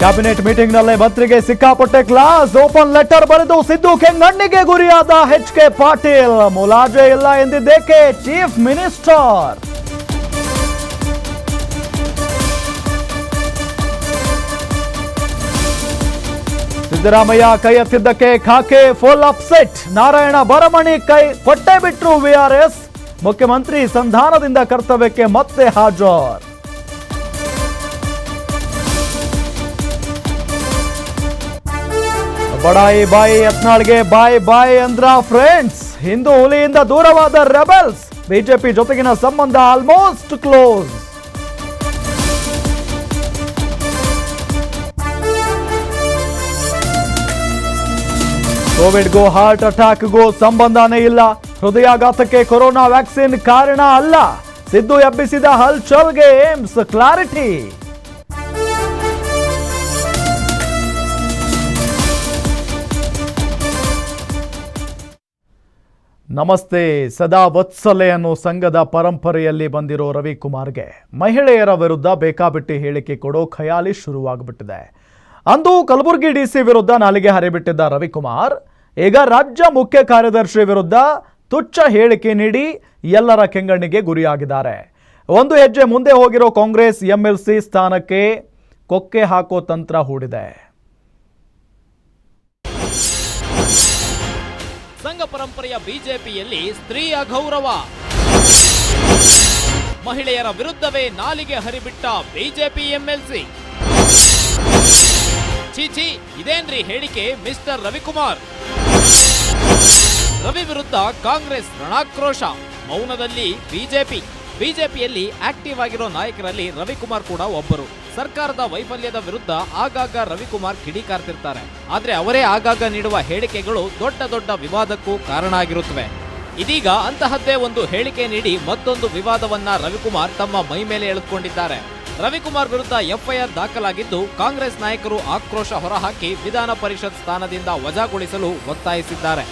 Cabinet ಮೀಟಿಂಗ್ನಲ್ಲಿ ಮಂತ್ರಿಗೆ ಸಿಕ್ಕಾಪಟ್ಟೆ class open letter ಬರೆದು ಸಿದ್ದು ಕೆಂಗಣ್ಣಿಗೆ ಗುರಿಯಾದ ಎಚ್ ಕೆ ಪಾಟೀಲ್ ಮುಲಾಜೆ ಇಲ್ಲ ಎಂದಿದ್ದೇಕೆ? ಚೀಫ್ ಮಿನಿಸ್ಟರ್ ಸಿದ್ದರಾಮಯ್ಯ ಕೈ ಎತ್ತಿದ್ದಕ್ಕೆ ಖಾಕೆ ಫುಲ್ ಅಪ್ಸೆಟ್ ನಾರಾಯಣ ಬರಮಣಿ ಕೈ ಕೊಟ್ಟೆ ಬಿಟ್ರು ವಿಆರ್ಎಸ್ ಮುಖ್ಯಮಂತ್ರಿ ಸಂಧಾನದಿಂದ ಕರ್ತವ್ಯಕ್ಕೆ ಮತ್ತೆ ಹಾಜರ್. ಬಡಾಯಿ ಬಾಯಿ ಯತ್ನಾಳ್ಗೆ ಬಾಯ್ ಬಾಯ್ ಅಂದ್ರ ಫ್ರೆಂಡ್ಸ್ ಹಿಂದೂ ಹುಲಿಯಿಂದ ದೂರವಾದ ರೆಬೆಲ್ಸ್ ಬಿಜೆಪಿ ಜೊತೆಗಿನ ಸಂಬಂಧ ಆಲ್ಮೋಸ್ಟ್ ಕ್ಲೋಸ್ ಕೋವಿಡ್ಗೂ ಹಾರ್ಟ್ ಅಟ್ಯಾಕ್ಗೂ ಸಂಬಂಧನೇ ಇಲ್ಲ. ಹೃದಯಾಘಾತಕ್ಕೆ ಕೊರೋನಾ ವ್ಯಾಕ್ಸಿನ್ ಕಾರಣ ಅಲ್ಲ. ಸಿದ್ದು ಎಬ್ಬಿಸಿದ ಹಲ್ಚಲ್ಗೆ ಏಮ್ಸ್ ಕ್ಲಾರಿಟಿ ನಮಸ್ತೆ, ಸದಾ ವತ್ಸಲೆ ಅನ್ನೋ ಸಂಘದ ಪರಂಪರೆಯಲ್ಲಿ ಬಂದಿರೋ ರವಿಕುಮಾರ್ಗೆ ಮಹಿಳೆಯರ ವಿರುದ್ಧ ಬೇಕಾಬಿಟ್ಟಿ ಹೇಳಿಕೆ ಕೊಡೋ ಖಯಾಲಿ ಶುರುವಾಗ್ಬಿಟ್ಟಿದೆ. ಅಂದು ಕಲಬುರಗಿ ಡಿಸಿ ವಿರುದ್ಧ ನಾಲಿಗೆ ಹರಿಬಿಟ್ಟಿದ್ದ ರವಿಕುಮಾರ್, ಈಗ ರಾಜ್ಯ ಮುಖ್ಯ ಕಾರ್ಯದರ್ಶಿ ವಿರುದ್ಧ ತುಚ್ಛ ಹೇಳಿಕೆ ನೀಡಿ ಎಲ್ಲರ ಕೆಂಗಣ್ಣಿಗೆ ಗುರಿಯಾಗಿದ್ದಾರೆ. ಒಂದು ಹೆಜ್ಜೆ ಮುಂದೆ ಹೋಗಿರೋ ಕಾಂಗ್ರೆಸ್ ಎಂಎಲ್ಸಿ ಸ್ಥಾನಕ್ಕೆ ಕೊಕ್ಕೆ ಹಾಕೋ ತಂತ್ರ ಹೂಡಿದೆ. ಸಂಘ ಪರಂಪರೆಯ ಬಿಜೆಪಿಯಲ್ಲಿ ಸ್ತ್ರೀ ಅಗೌರವ. ಮಹಿಳೆಯರ ವಿರುದ್ಧವೇ ನಾಲಿಗೆ ಹರಿಬಿಟ್ಟ ಬಿಜೆಪಿ ಎಂಎಲ್ಸಿ. ಚೀಚಿ ಇದೇನ್ರಿ ಹೇಳಿಕೆ ಮಿಸ್ಟರ್ ರವಿಕುಮಾರ್? ರವಿ ವಿರುದ್ಧ ಕಾಂಗ್ರೆಸ್ ರಣಾಕ್ರೋಶ, ಮೌನದಲ್ಲಿ ಬಿಜೆಪಿ. ಬಿಜೆಪಿಯಲ್ಲಿ ಆಕ್ಟಿವ್ ಆಗಿರೋ ನಾಯಕರಲ್ಲಿ ರವಿಕುಮಾರ್ ಕೂಡ ಒಬ್ಬರು. ಸರ್ಕಾರದ ವೈಫಲ್ಯದ ವಿರುದ್ಧ ಆಗಾಗ ರವಿಕುಮಾರ್ ಕಿಡಿಕಾರ್ತಿರ್ತಾರೆ. ಆದ್ರೆ ಅವರೇ ಆಗಾಗ ನೀಡುವ ಹೇಳಿಕೆಗಳು ದೊಡ್ಡ ದೊಡ್ಡ ವಿವಾದಕ್ಕೂ ಕಾರಣ ಆಗಿರುತ್ತವೆ. ಇದೀಗ ಅಂತಹದ್ದೇ ಒಂದು ಹೇಳಿಕೆ ನೀಡಿ ಮತ್ತೊಂದು ವಿವಾದವನ್ನ ರವಿಕುಮಾರ್ ತಮ್ಮ ಮೈ ಮೇಲೆ ಎಳೆದುಕೊಂಡಿದ್ದಾರೆ. ರವಿಕುಮಾರ್ ವಿರುದ್ಧ ಎಫ್ಐಆರ್ ದಾಖಲಾಗಿದ್ದು ಕಾಂಗ್ರೆಸ್ ನಾಯಕರು ಆಕ್ರೋಶ ಹೊರಹಾಕಿ ವಿಧಾನ ಪರಿಷತ್ ಸ್ಥಾನದಿಂದ ವಜಾಗೊಳಿಸಲು ಒತ್ತಾಯಿಸಿದ್ದಾರೆ.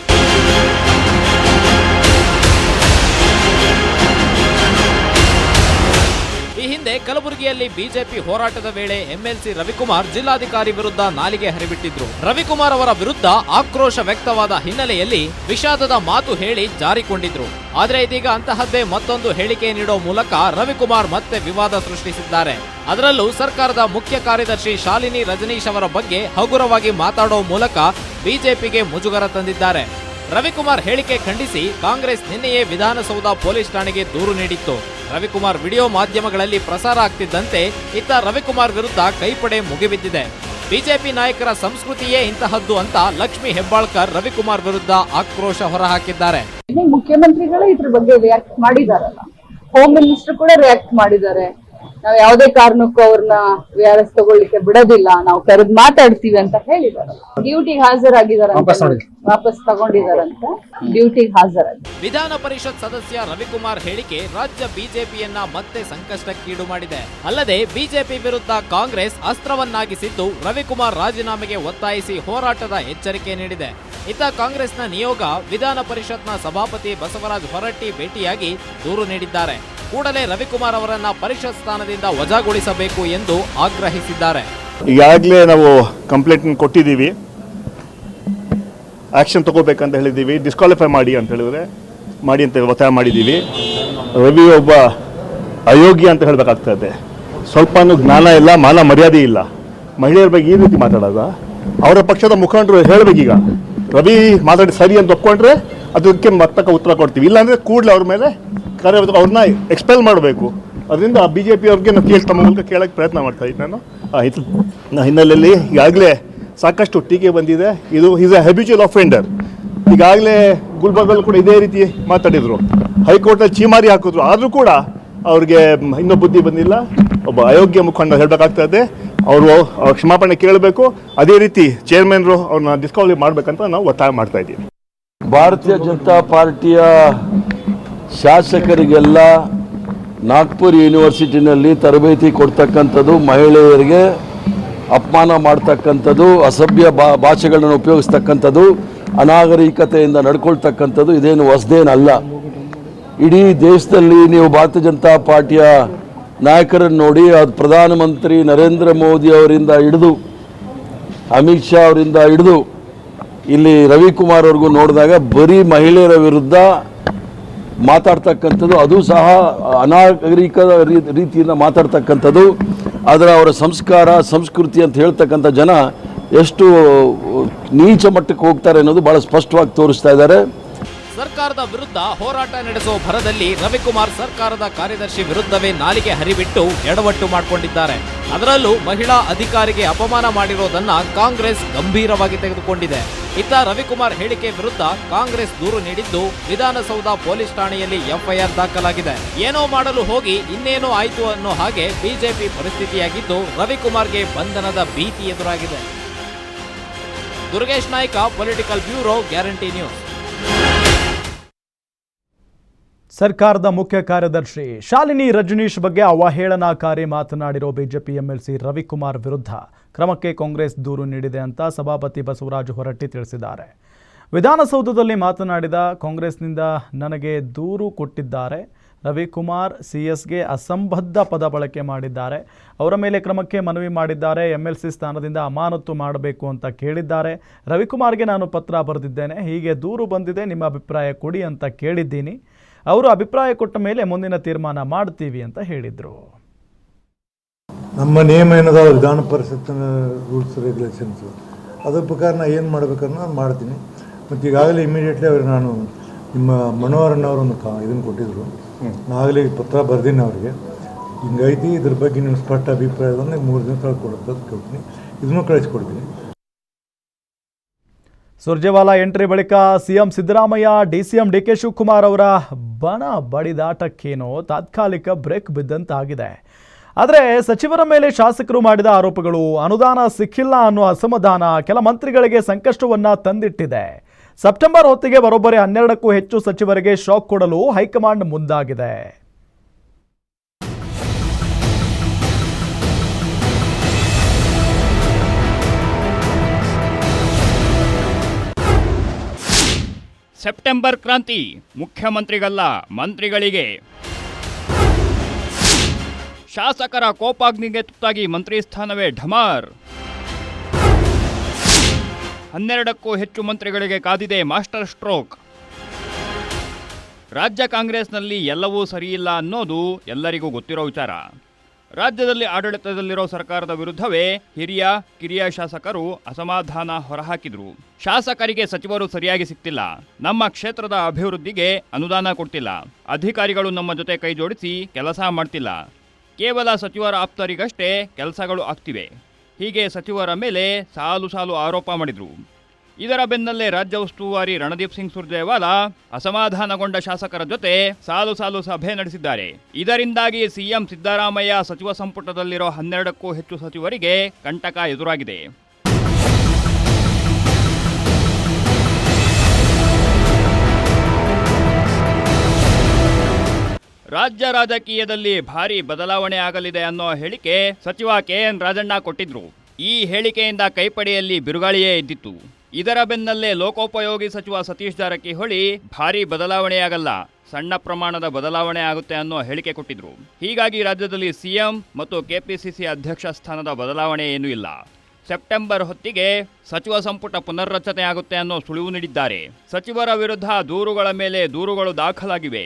ಈ ಹಿಂದೆ ಕಲಬುರಗಿಯಲ್ಲಿ ಬಿಜೆಪಿ ಹೋರಾಟದ ವೇಳೆ ಎಂಎಲ್ಸಿ ರವಿಕುಮಾರ್ ಜಿಲ್ಲಾಧಿಕಾರಿ ವಿರುದ್ಧ ನಾಲಿಗೆ ಹರಿಬಿಟ್ಟಿದ್ರು. ರವಿಕುಮಾರ್ ಅವರ ವಿರುದ್ಧ ಆಕ್ರೋಶ ವ್ಯಕ್ತವಾದ ಹಿನ್ನೆಲೆಯಲ್ಲಿ ವಿಷಾದದ ಮಾತು ಹೇಳಿ ಜಾರಿಕೊಂಡಿದ್ರು. ಆದರೆ ಇದೀಗ ಅಂತಹದ್ದೇ ಮತ್ತೊಂದು ಹೇಳಿಕೆ ನೀಡೋ ಮೂಲಕ ರವಿಕುಮಾರ್ ಮತ್ತೆ ವಿವಾದ ಸೃಷ್ಟಿಸಿದ್ದಾರೆ. ಅದರಲ್ಲೂ ಸರ್ಕಾರದ ಮುಖ್ಯ ಕಾರ್ಯದರ್ಶಿ ಶಾಲಿನಿ ರಜನೀಶ್ ಅವರ ಬಗ್ಗೆ ಹಗುರವಾಗಿ ಮಾತಾಡೋ ಮೂಲಕ ಬಿಜೆಪಿಗೆ ಮುಜುಗರ ತಂದಿದ್ದಾರೆ. ರವಿಕುಮಾರ್ ಹೇಳಿಕೆ ಖಂಡಿಸಿ ಕಾಂಗ್ರೆಸ್ ನಿನ್ನೆಯೇ ವಿಧಾನಸೌಧ ಪೊಲೀಸ್ ಠಾಣೆಗೆ ದೂರು ನೀಡಿತ್ತು. ರವಿಕುಮಾರ್ ವಿಡಿಯೋ ಮಾಧ್ಯಮಗಳಲ್ಲಿ ಪ್ರಸಾರ ಆಗ್ತಿದ್ದಂತೆ ಇತ್ತ ರವಿಕುಮಾರ್ ವಿರುದ್ಧ ಕೈಪಡೆ ಮುಗಿಬಿದ್ದಿದೆ. ಬಿಜೆಪಿ ನಾಯಕರ ಸಂಸ್ಕೃತಿಯೇ ಇಂತಹದ್ದು ಅಂತ ಲಕ್ಷ್ಮಿ ಹೆಬ್ಬಾಳ್ಕರ್ ರವಿಕುಮಾರ್ ವಿರುದ್ಧ ಆಕ್ರೋಶ ಹೊರಹಾಕಿದ್ದಾರೆ. ಮುಖ್ಯಮಂತ್ರಿಗಳೇ ಇದ್ರ ಬಗ್ಗೆ ರಿಯಾಕ್ಟ್ ಮಾಡಿದಾರಲ್ಲ. ಹೋಮ್ ಮಿನಿಸ್ಟರ್ ಕೂಡ ರಿಯಾಕ್ಟ್ ಮಾಡಿದ್ದಾರೆ. ನಾವು ಯಾವುದೇ ಕಾರಣಕ್ಕೂ ಅವ್ರನ್ನ ವಿಆರ್ಎಸ್ ಆರ್ ಎಸ್ ತಗೊಳ್ಳಿಕ್ಕೆ ಬಿಡೋದಿಲ್ಲ. ನಾವು ಕರೆದ್ ಮಾತಾಡ್ತೀವಿ ಅಂತ ಹೇಳಿದಾರೆ ಡ್ಯೂಟಿಗೆ ಹಾಜರಾಗಿದ್ದಾರೆ ವಾಪಸ್ ತಗೊಂಡಿದಾರಂತ ಡ್ಯೂಟಿಗೆ ಹಾಜರಾಗಿ. ವಿಧಾನ ಪರಿಷತ್ ಸದಸ್ಯ ರವಿಕುಮಾರ್ ಹೇಳಿಕೆ ರಾಜ್ಯ ಬಿಜೆಪಿಯನ್ನ ಮತ್ತೆ ಸಂಕಷ್ಟಕ್ಕೀಡು ಮಾಡಿದೆ. ಅಲ್ಲದೆ ಬಿಜೆಪಿ ವಿರುದ್ಧ ಕಾಂಗ್ರೆಸ್ ಅಸ್ತ್ರವನ್ನಾಗಿಸಿದ್ದು ರವಿಕುಮಾರ್ ರಾಜೀನಾಮೆಗೆ ಒತ್ತಾಯಿಸಿ ಹೋರಾಟದ ಎಚ್ಚರಿಕೆ ನೀಡಿದೆ. ಇತ್ತ ಕಾಂಗ್ರೆಸ್ನ ನಿಯೋಗ ವಿಧಾನ ಪರಿಷತ್ನ ಸಭಾಪತಿ ಬಸವರಾಜ್ ಹೊರಟ್ಟಿ ಭೇಟಿಯಾಗಿ ದೂರು ನೀಡಿದ್ದಾರೆ. ಕೂಡಲೇ ರವಿಕುಮಾರ್ ಅವರನ್ನ ಪರಿಷತ್ ಸ್ಥಾನದಿಂದ ವಜಾಗೊಳಿಸಬೇಕು ಎಂದು ಆಗ್ರಹಿಸಿದ್ದಾರೆ. ಈಗಾಗಲೇ ನಾವು ಕಂಪ್ಲೇಂಟ್ ಕೊಟ್ಟಿದ್ದೀವಿ. ಆ್ಯಕ್ಷನ್ ತಗೋಬೇಕಂತ ಹೇಳಿದ್ದೀವಿ. ಡಿಸ್ಕ್ವಾಲಿಫೈ ಮಾಡಿ ಅಂತ ಹೇಳಿದ್ರೆ, ಮಾಡಿ ಅಂತ ಒತ್ತಾಯ ಮಾಡಿದ್ದೀವಿ. ರವಿ ಒಬ್ಬ ಅಯೋಗ್ಯ ಅಂತ ಹೇಳಬೇಕಾಗ್ತದೆ ಸ್ವಲ್ಪನೂ ಜ್ಞಾನ ಇಲ್ಲ, ಮಾನ ಮರ್ಯಾದೆ ಇಲ್ಲ. ಮಹಿಳೆಯರ ಬಗ್ಗೆ ಈ ರೀತಿ ಮಾತಾಡೋದ? ಅವರ ಪಕ್ಷದ ಮುಖಂಡರು ಹೇಳಬೇಕೀಗ. ರವಿ ಮಾತಾಡಿ ಸರಿ ಅಂತ ಒಪ್ಕೊಂಡ್ರೆ, ಅದಕ್ಕೆ ಮತ್ತಕ್ಕ ಉತ್ತರ ಕೊಡ್ತೀವಿ. ಇಲ್ಲಾಂದ್ರೆ ಕೂಡಲೇ ಅವ್ರ ಮೇಲೆ ಕಾರ್ಯ ಅವ್ರನ್ನ ಎಕ್ಸ್ಪೆಲ್ ಮಾಡಬೇಕು. ಅದರಿಂದ ಬಿ ಜೆ ಪಿ ಅವ್ರಿಗೆ ನಾವು ಕೇಳಿ, ತಮ್ಮ ಮೂಲಕ ಕೇಳೋಕ್ಕೆ ಪ್ರಯತ್ನ ಮಾಡ್ತಾ ಇದ್ದೆ ನಾನು. ಆ ಹಿನ್ನೆಲೆಯಲ್ಲಿ ಈಗಾಗಲೇ ಸಾಕಷ್ಟು ಟೀಕೆ ಬಂದಿದೆ. ಇದು ಈಸ್ ಎ ಹ್ಯಾಬಿಚುವಲ್ ಅಫೆಂಡರ್ ಈಗಾಗಲೇ ಗುಲ್ಬರ್ಗಲ್ಲಿ ಕೂಡ ಇದೇ ರೀತಿ ಮಾತಾಡಿದರು. ಹೈಕೋರ್ಟಲ್ಲಿ ಚೀಮಾರಿ ಹಾಕಿದ್ರು. ಆದರೂ ಕೂಡ ಅವ್ರಿಗೆ ಇನ್ನೂ ಬುದ್ಧಿ ಬಂದಿಲ್ಲ. ಒಬ್ಬ ಅಯೋಗ್ಯ ಮುಖಂಡ ಹೇಳಬೇಕಾಗ್ತದೆ ಅವರು ಅವ್ರ ಕ್ಷಮಾಪಣೆ ಕೇಳಬೇಕು. ಅದೇ ರೀತಿ ಚೇರ್ಮನ್ರು ಅವ್ರನ್ನ ಡಿಸ್ಕವರಿ ಮಾಡಬೇಕಂತ ನಾವು ಒತ್ತಾಯ ಮಾಡ್ತಾ ಇದ್ದೀವಿ. ಭಾರತೀಯ ಜನತಾ ಪಾರ್ಟಿಯ ಶಾಸಕರಿಗೆಲ್ಲ ನಾಗ್ಪುರ್ ಯೂನಿವರ್ಸಿಟಿನಲ್ಲಿ ತರಬೇತಿ ಕೊಡ್ತಕ್ಕಂಥದ್ದು, ಮಹಿಳೆಯರಿಗೆ ಅಪಮಾನ ಮಾಡ್ತಕ್ಕಂಥದ್ದು, ಅಸಭ್ಯ ಭಾ ಭಾಷೆಗಳನ್ನು ಉಪಯೋಗಿಸ್ತಕ್ಕಂಥದ್ದು, ಅನಾಗರಿಕತೆಯಿಂದ ನಡ್ಕೊಳ್ತಕ್ಕಂಥದ್ದು ಇದೇನು ಹೊಸದೇನಲ್ಲ. ಇಡೀ ದೇಶದಲ್ಲಿ ನೀವು ಭಾರತೀಯ ಜನತಾ ಪಾರ್ಟಿಯ ನಾಯಕರನ್ನು ನೋಡಿ, ಅದು ಪ್ರಧಾನಮಂತ್ರಿ ನರೇಂದ್ರ ಮೋದಿ ಅವರಿಂದ ಹಿಡಿದು, ಅಮಿತ್ ಶಾ ಅವರಿಂದ ಹಿಡಿದು, ಇಲ್ಲಿ ರವಿಕುಮಾರ್ ಅವ್ರಿಗೂ ನೋಡಿದಾಗ ಬರೀ ಮಹಿಳೆಯರ ವಿರುದ್ಧ ಮಾತಾಡ್ತಕ್ಕಂಥದ್ದು, ಅದು ಸಹ ಅನಾಗರಿಕ ರೀತಿಯಿಂದ ಮಾತಾಡ್ತಕ್ಕಂಥದ್ದು. ಅದರ ಅವರ ಸಂಸ್ಕಾರ, ಸಂಸ್ಕೃತಿ ಅಂತ ಹೇಳ್ತಕ್ಕಂಥ ಜನ ಎಷ್ಟು ನೀಚ ಮಟ್ಟಕ್ಕೆ ಹೋಗ್ತಾರೆ ಅನ್ನೋದು ಭಾಳ ಸ್ಪಷ್ಟವಾಗಿ ತೋರಿಸ್ತಾ ಇದ್ದಾರೆ. ಸರ್ಕಾರದ ವಿರುದ್ಧ ಹೋರಾಟ ನಡೆಸುವ ಭರದಲ್ಲಿ ರವಿಕುಮಾರ್ ಸರ್ಕಾರದ ಕಾರ್ಯದರ್ಶಿ ವಿರುದ್ಧವೇ ನಾಲಿಗೆ ಹರಿಬಿಟ್ಟು ಎಡವಟ್ಟು ಮಾಡಿಕೊಂಡಿದ್ದಾರೆ. ಅದರಲ್ಲೂ ಮಹಿಳಾ ಅಧಿಕಾರಿಗೆ ಅಪಮಾನ ಮಾಡಿರೋದನ್ನ ಕಾಂಗ್ರೆಸ್ ಗಂಭೀರವಾಗಿ ತೆಗೆದುಕೊಂಡಿದೆ. ಇತ್ತ ರವಿಕುಮಾರ್ ಹೇಳಿಕೆ ವಿರುದ್ಧ ಕಾಂಗ್ರೆಸ್ ದೂರು ನೀಡಿದ್ದು ವಿಧಾನಸೌಧ ಪೊಲೀಸ್ ಠಾಣೆಯಲ್ಲಿ ಎಫ್ಐಆರ್ ದಾಖಲಾಗಿದೆ. ಏನೋ ಮಾಡಲು ಹೋಗಿ ಇನ್ನೇನೋ ಆಯ್ತು ಅನ್ನೋ ಹಾಗೆ ಬಿಜೆಪಿ ಪರಿಸ್ಥಿತಿಯಾಗಿದ್ದು ರವಿಕುಮಾರ್ಗೆ ಬಂಧನದ ಭೀತಿ ಎದುರಾಗಿದೆ. Durgesh Naik political bureau guarantee news ಸರ್ಕಾರದ ಮುಖ್ಯ ಕಾರ್ಯದರ್ಶಿ ಶಾಲಿನಿ ರಜನೀಶ್ ಬಗ್ಗೆ ಅವಹೇಳನಕಾರಿ ಮಾತನಾಡಿರೋ ಬಿಜೆಪಿ ಎಂಎಲ್ಸಿ ರವಿಕುಮಾರ್ ವಿರುದ್ಧ ಕ್ರಮಕ್ಕೆ ಕಾಂಗ್ರೆಸ್ ದೂರು ನೀಡಿದೆ ಅಂತ ಸಭಾಪತಿ ಬಸವರಾಜ ಹೊರಟ್ಟಿ ತಿಳಿಸಿದ್ದಾರೆ. ವಿಧಾನಸೌಧದಲ್ಲಿ ಮಾತನಾಡಿದ ಕಾಂಗ್ರೆಸ್ನಿಂದ ನನಗೆ ದೂರು ಕೊಟ್ಟಿದ್ದಾರೆ. ರವಿಕುಮಾರ್ ಸಿ ಎಸ್ಗೆ ಅಸಂಬದ್ಧ ಪದ ಬಳಕೆ ಮಾಡಿದ್ದಾರೆ. ಅವರ ಮೇಲೆ ಕ್ರಮಕ್ಕೆ ಮನವಿ ಮಾಡಿದ್ದಾರೆ. ಎಂಎಲ್ಸಿ ಸ್ಥಾನದಿಂದ ಅಮಾನತು ಮಾಡಬೇಕು ಅಂತ ಕೇಳಿದ್ದಾರೆ. ರವಿಕುಮಾರ್ಗೆ ನಾನು ಪತ್ರ ಬರೆದಿದ್ದೇನೆ. ಹೀಗೆ ದೂರು ಬಂದಿದೆ. ನಿಮ್ಮ ಅಭಿಪ್ರಾಯ ಕೊಡಿ ಅಂತ ಕೇಳಿದ್ದೀನಿ. ಅವರು ಅಭಿಪ್ರಾಯ ಕೊಟ್ಟ ಮೇಲೆ ಮುಂದಿನ ತೀರ್ಮಾನ ಮಾಡ್ತೀವಿ ಅಂತ ಹೇಳಿದರು. ನಮ್ಮ ನಿಯಮ ಏನದ? ವಿಧಾನ ಪರಿಷತ್ತಿನ ರೂಲ್ಸ್ ರೆಗ್ಯುಲೇಷನ್ಸು ಅದ್ರ ಪ್ರಕಾರ ನಾನು ಏನು ಮಾಡ್ಬೇಕನ್ನ ನಾನು ಮಾಡ್ತೀನಿ. ಮತ್ತು ಈಗಾಗಲೇ ಇಮಿಡಿಯೇಟ್ಲಿ ಅವ್ರಿಗೆ ನಾನು ನಿಮ್ಮ ಮನೋಹರಣ್ಣವ್ರು ಒಂದು ಕಾ ಇದನ್ನು ಕೊಟ್ಟಿದ್ದರು ನಾಗಲೇ ಪತ್ರ ಬರ್ದೀನಿ ಅವ್ರಿಗೆ. ಹಿಂಗೈತಿ ಇದ್ರ ಬಗ್ಗೆ ನಿಮ್ಮ ಸ್ಪಷ್ಟ ಅಭಿಪ್ರಾಯವನ್ನು ಮೂರು ದಿನ ಕಳ್ಕೊಡುತ್ತೆ ಕೊಡ್ತೀನಿ ಇದನ್ನು ಕಳಿಸ್ಕೊಡ್ತೀನಿ. ಸುರ್ಜೇವಾಲಾ ಎಂಟ್ರಿ ಬಳಿಕ CM Siddaramaiah DCM D K Shivakumar ಅವರ ಬಣ ಬಡಿದಾಟಕ್ಕೇನೋ ತಾತ್ಕಾಲಿಕ ಬ್ರೇಕ್ ಬಿದ್ದಂತಾಗಿದೆ. ಆದರೆ ಸಚಿವರ ಮೇಲೆ ಶಾಸಕರು ಮಾಡಿದ ಆರೋಪಗಳು ಅನುದಾನ ಸಿಕ್ಕಿಲ್ಲ ಅನ್ನೋ ಅಸಮಾಧಾನ ಕೆಲ ಮಂತ್ರಿಗಳಿಗೆ ಸಂಕಷ್ಟವನ್ನ ತಂದಿಟ್ಟಿದೆ. ಸೆಪ್ಟೆಂಬರ್ ಹೊತ್ತಿಗೆ ಬರೋಬ್ಬರಿ ಹನ್ನೆರಡಕ್ಕೂ ಹೆಚ್ಚು ಸಚಿವರಿಗೆ ಶಾಕ್ ಕೊಡಲು ಹೈಕಮಾಂಡ್ ಮುಂದಾಗಿದೆ. ಸೆಪ್ಟೆಂಬರ್ ಕ್ರಾಂತಿ ಮುಖ್ಯಮಂತ್ರಿಗಲ್ಲ, ಮಂತ್ರಿಗಳಿಗೆ. ಶಾಸಕರ ಕೋಪಾಗ್ನಿಗೆ ತುತ್ತಾಗಿ ಮಂತ್ರಿ ಸ್ಥಾನವೇ ಢಮಾರ್. ಹನ್ನೆರಡಕ್ಕೂ ಹೆಚ್ಚು ಮಂತ್ರಿಗಳಿಗೆ ಕಾದಿದೆ ಮಾಸ್ಟರ್ ಸ್ಟ್ರೋಕ್. ರಾಜ್ಯ ಕಾಂಗ್ರೆಸ್ನಲ್ಲಿ ಎಲ್ಲವೂ ಸರಿಯಿಲ್ಲ ಅನ್ನೋದು ಎಲ್ಲರಿಗೂ ಗೊತ್ತಿರೋ ವಿಚಾರ. ರಾಜ್ಯದಲ್ಲಿ ಆಡಳಿತದಲ್ಲಿರೋ ಸರ್ಕಾರದ ವಿರುದ್ಧವೇ ಹಿರಿಯ, ಕಿರಿಯ ಶಾಸಕರು ಅಸಮಾಧಾನ ಹೊರಹಾಕಿದ್ರು. ಶಾಸಕರಿಗೆ ಸಚಿವರು ಸರಿಯಾಗಿ ಸಿಗ್ತಿಲ್ಲ ನಮ್ಮ ಕ್ಷೇತ್ರದ ಅಭಿವೃದ್ಧಿಗೆ ಅನುದಾನ ಕೊಡ್ತಿಲ್ಲ. ಅಧಿಕಾರಿಗಳು ನಮ್ಮ ಜೊತೆ ಕೈ ಜೋಡಿಸಿ ಕೆಲಸ ಮಾಡ್ತಿಲ್ಲ. ಕೇವಲ ಸಚಿವರ ಆಪ್ತರಿಗಷ್ಟೇ ಕೆಲಸಗಳು ಆಗ್ತಿವೆ. ಹೀಗೆ ಸಚಿವರ ಮೇಲೆ ಸಾಲು ಸಾಲು ಆರೋಪ ಮಾಡಿದ್ರು. ಇದರ ಬೆನ್ನಲ್ಲೇ ರಾಜ್ಯ ಉಸ್ತುವಾರಿ ರಣದೀಪ್ ಸಿಂಗ್ ಸುರ್ಜೇವಾಲಾ ಅಸಮಾಧಾನಗೊಂಡ ಶಾಸಕರ ಜೊತೆ ಸಾಲು ಸಾಲು ಸಭೆ ನಡೆಸಿದ್ದಾರೆ. ಇದರಿಂದಾಗಿ ಸಿಎಂ ಸಿದ್ದರಾಮಯ್ಯ ಸಚಿವ ಸಂಪುಟದಲ್ಲಿರೋ ಹನ್ನೆರಡಕ್ಕೂ ಹೆಚ್ಚು ಸಚಿವರಿಗೆ ಕಂಟಕ ಎದುರಾಗಿದೆ. ರಾಜ್ಯ ರಾಜಕೀಯದಲ್ಲಿ ಭಾರಿ ಬದಲಾವಣೆ ಆಗಲಿದೆ ಅನ್ನೋ ಹೇಳಿಕೆ ಸಚಿವ ಕೆ ಎನ್ ರಾಜಣ್ಣ ಕೊಟ್ಟಿದ್ರು. ಈ ಹೇಳಿಕೆಯಿಂದ ಕೈಪಡೆಯಲ್ಲಿ ಬಿರುಗಾಳಿಯೇ ಇದ್ದಿತ್ತು. ಇದರ ಬೆನ್ನಲ್ಲೇ ಲೋಕೋಪಯೋಗಿ ಸಚಿವ ಸತೀಶ್ ಜಾರಕಿಹೊಳಿ ಭಾರಿ ಬದಲಾವಣೆಯಾಗಲ್ಲ, ಸಣ್ಣ ಪ್ರಮಾಣದ ಬದಲಾವಣೆ ಆಗುತ್ತೆ ಅನ್ನೋ ಹೇಳಿಕೆ ಕೊಟ್ಟಿದ್ರು. ಹೀಗಾಗಿ ರಾಜ್ಯದಲ್ಲಿ ಸಿಎಂ ಮತ್ತು ಕೆಪಿಸಿಸಿ ಅಧ್ಯಕ್ಷ ಸ್ಥಾನದ ಬದಲಾವಣೆ ಏನೂ ಇಲ್ಲ. ಸೆಪ್ಟೆಂಬರ್ ಹೊತ್ತಿಗೆ ಸಚಿವ ಸಂಪುಟ ಪುನರ್ರಚನೆ ಆಗುತ್ತೆ ಅನ್ನೋ ಸುಳಿವು ನೀಡಿದ್ದಾರೆ. ಸಚಿವರ ವಿರುದ್ಧ ದೂರುಗಳ ಮೇಲೆ ದೂರುಗಳು ದಾಖಲಾಗಿವೆ.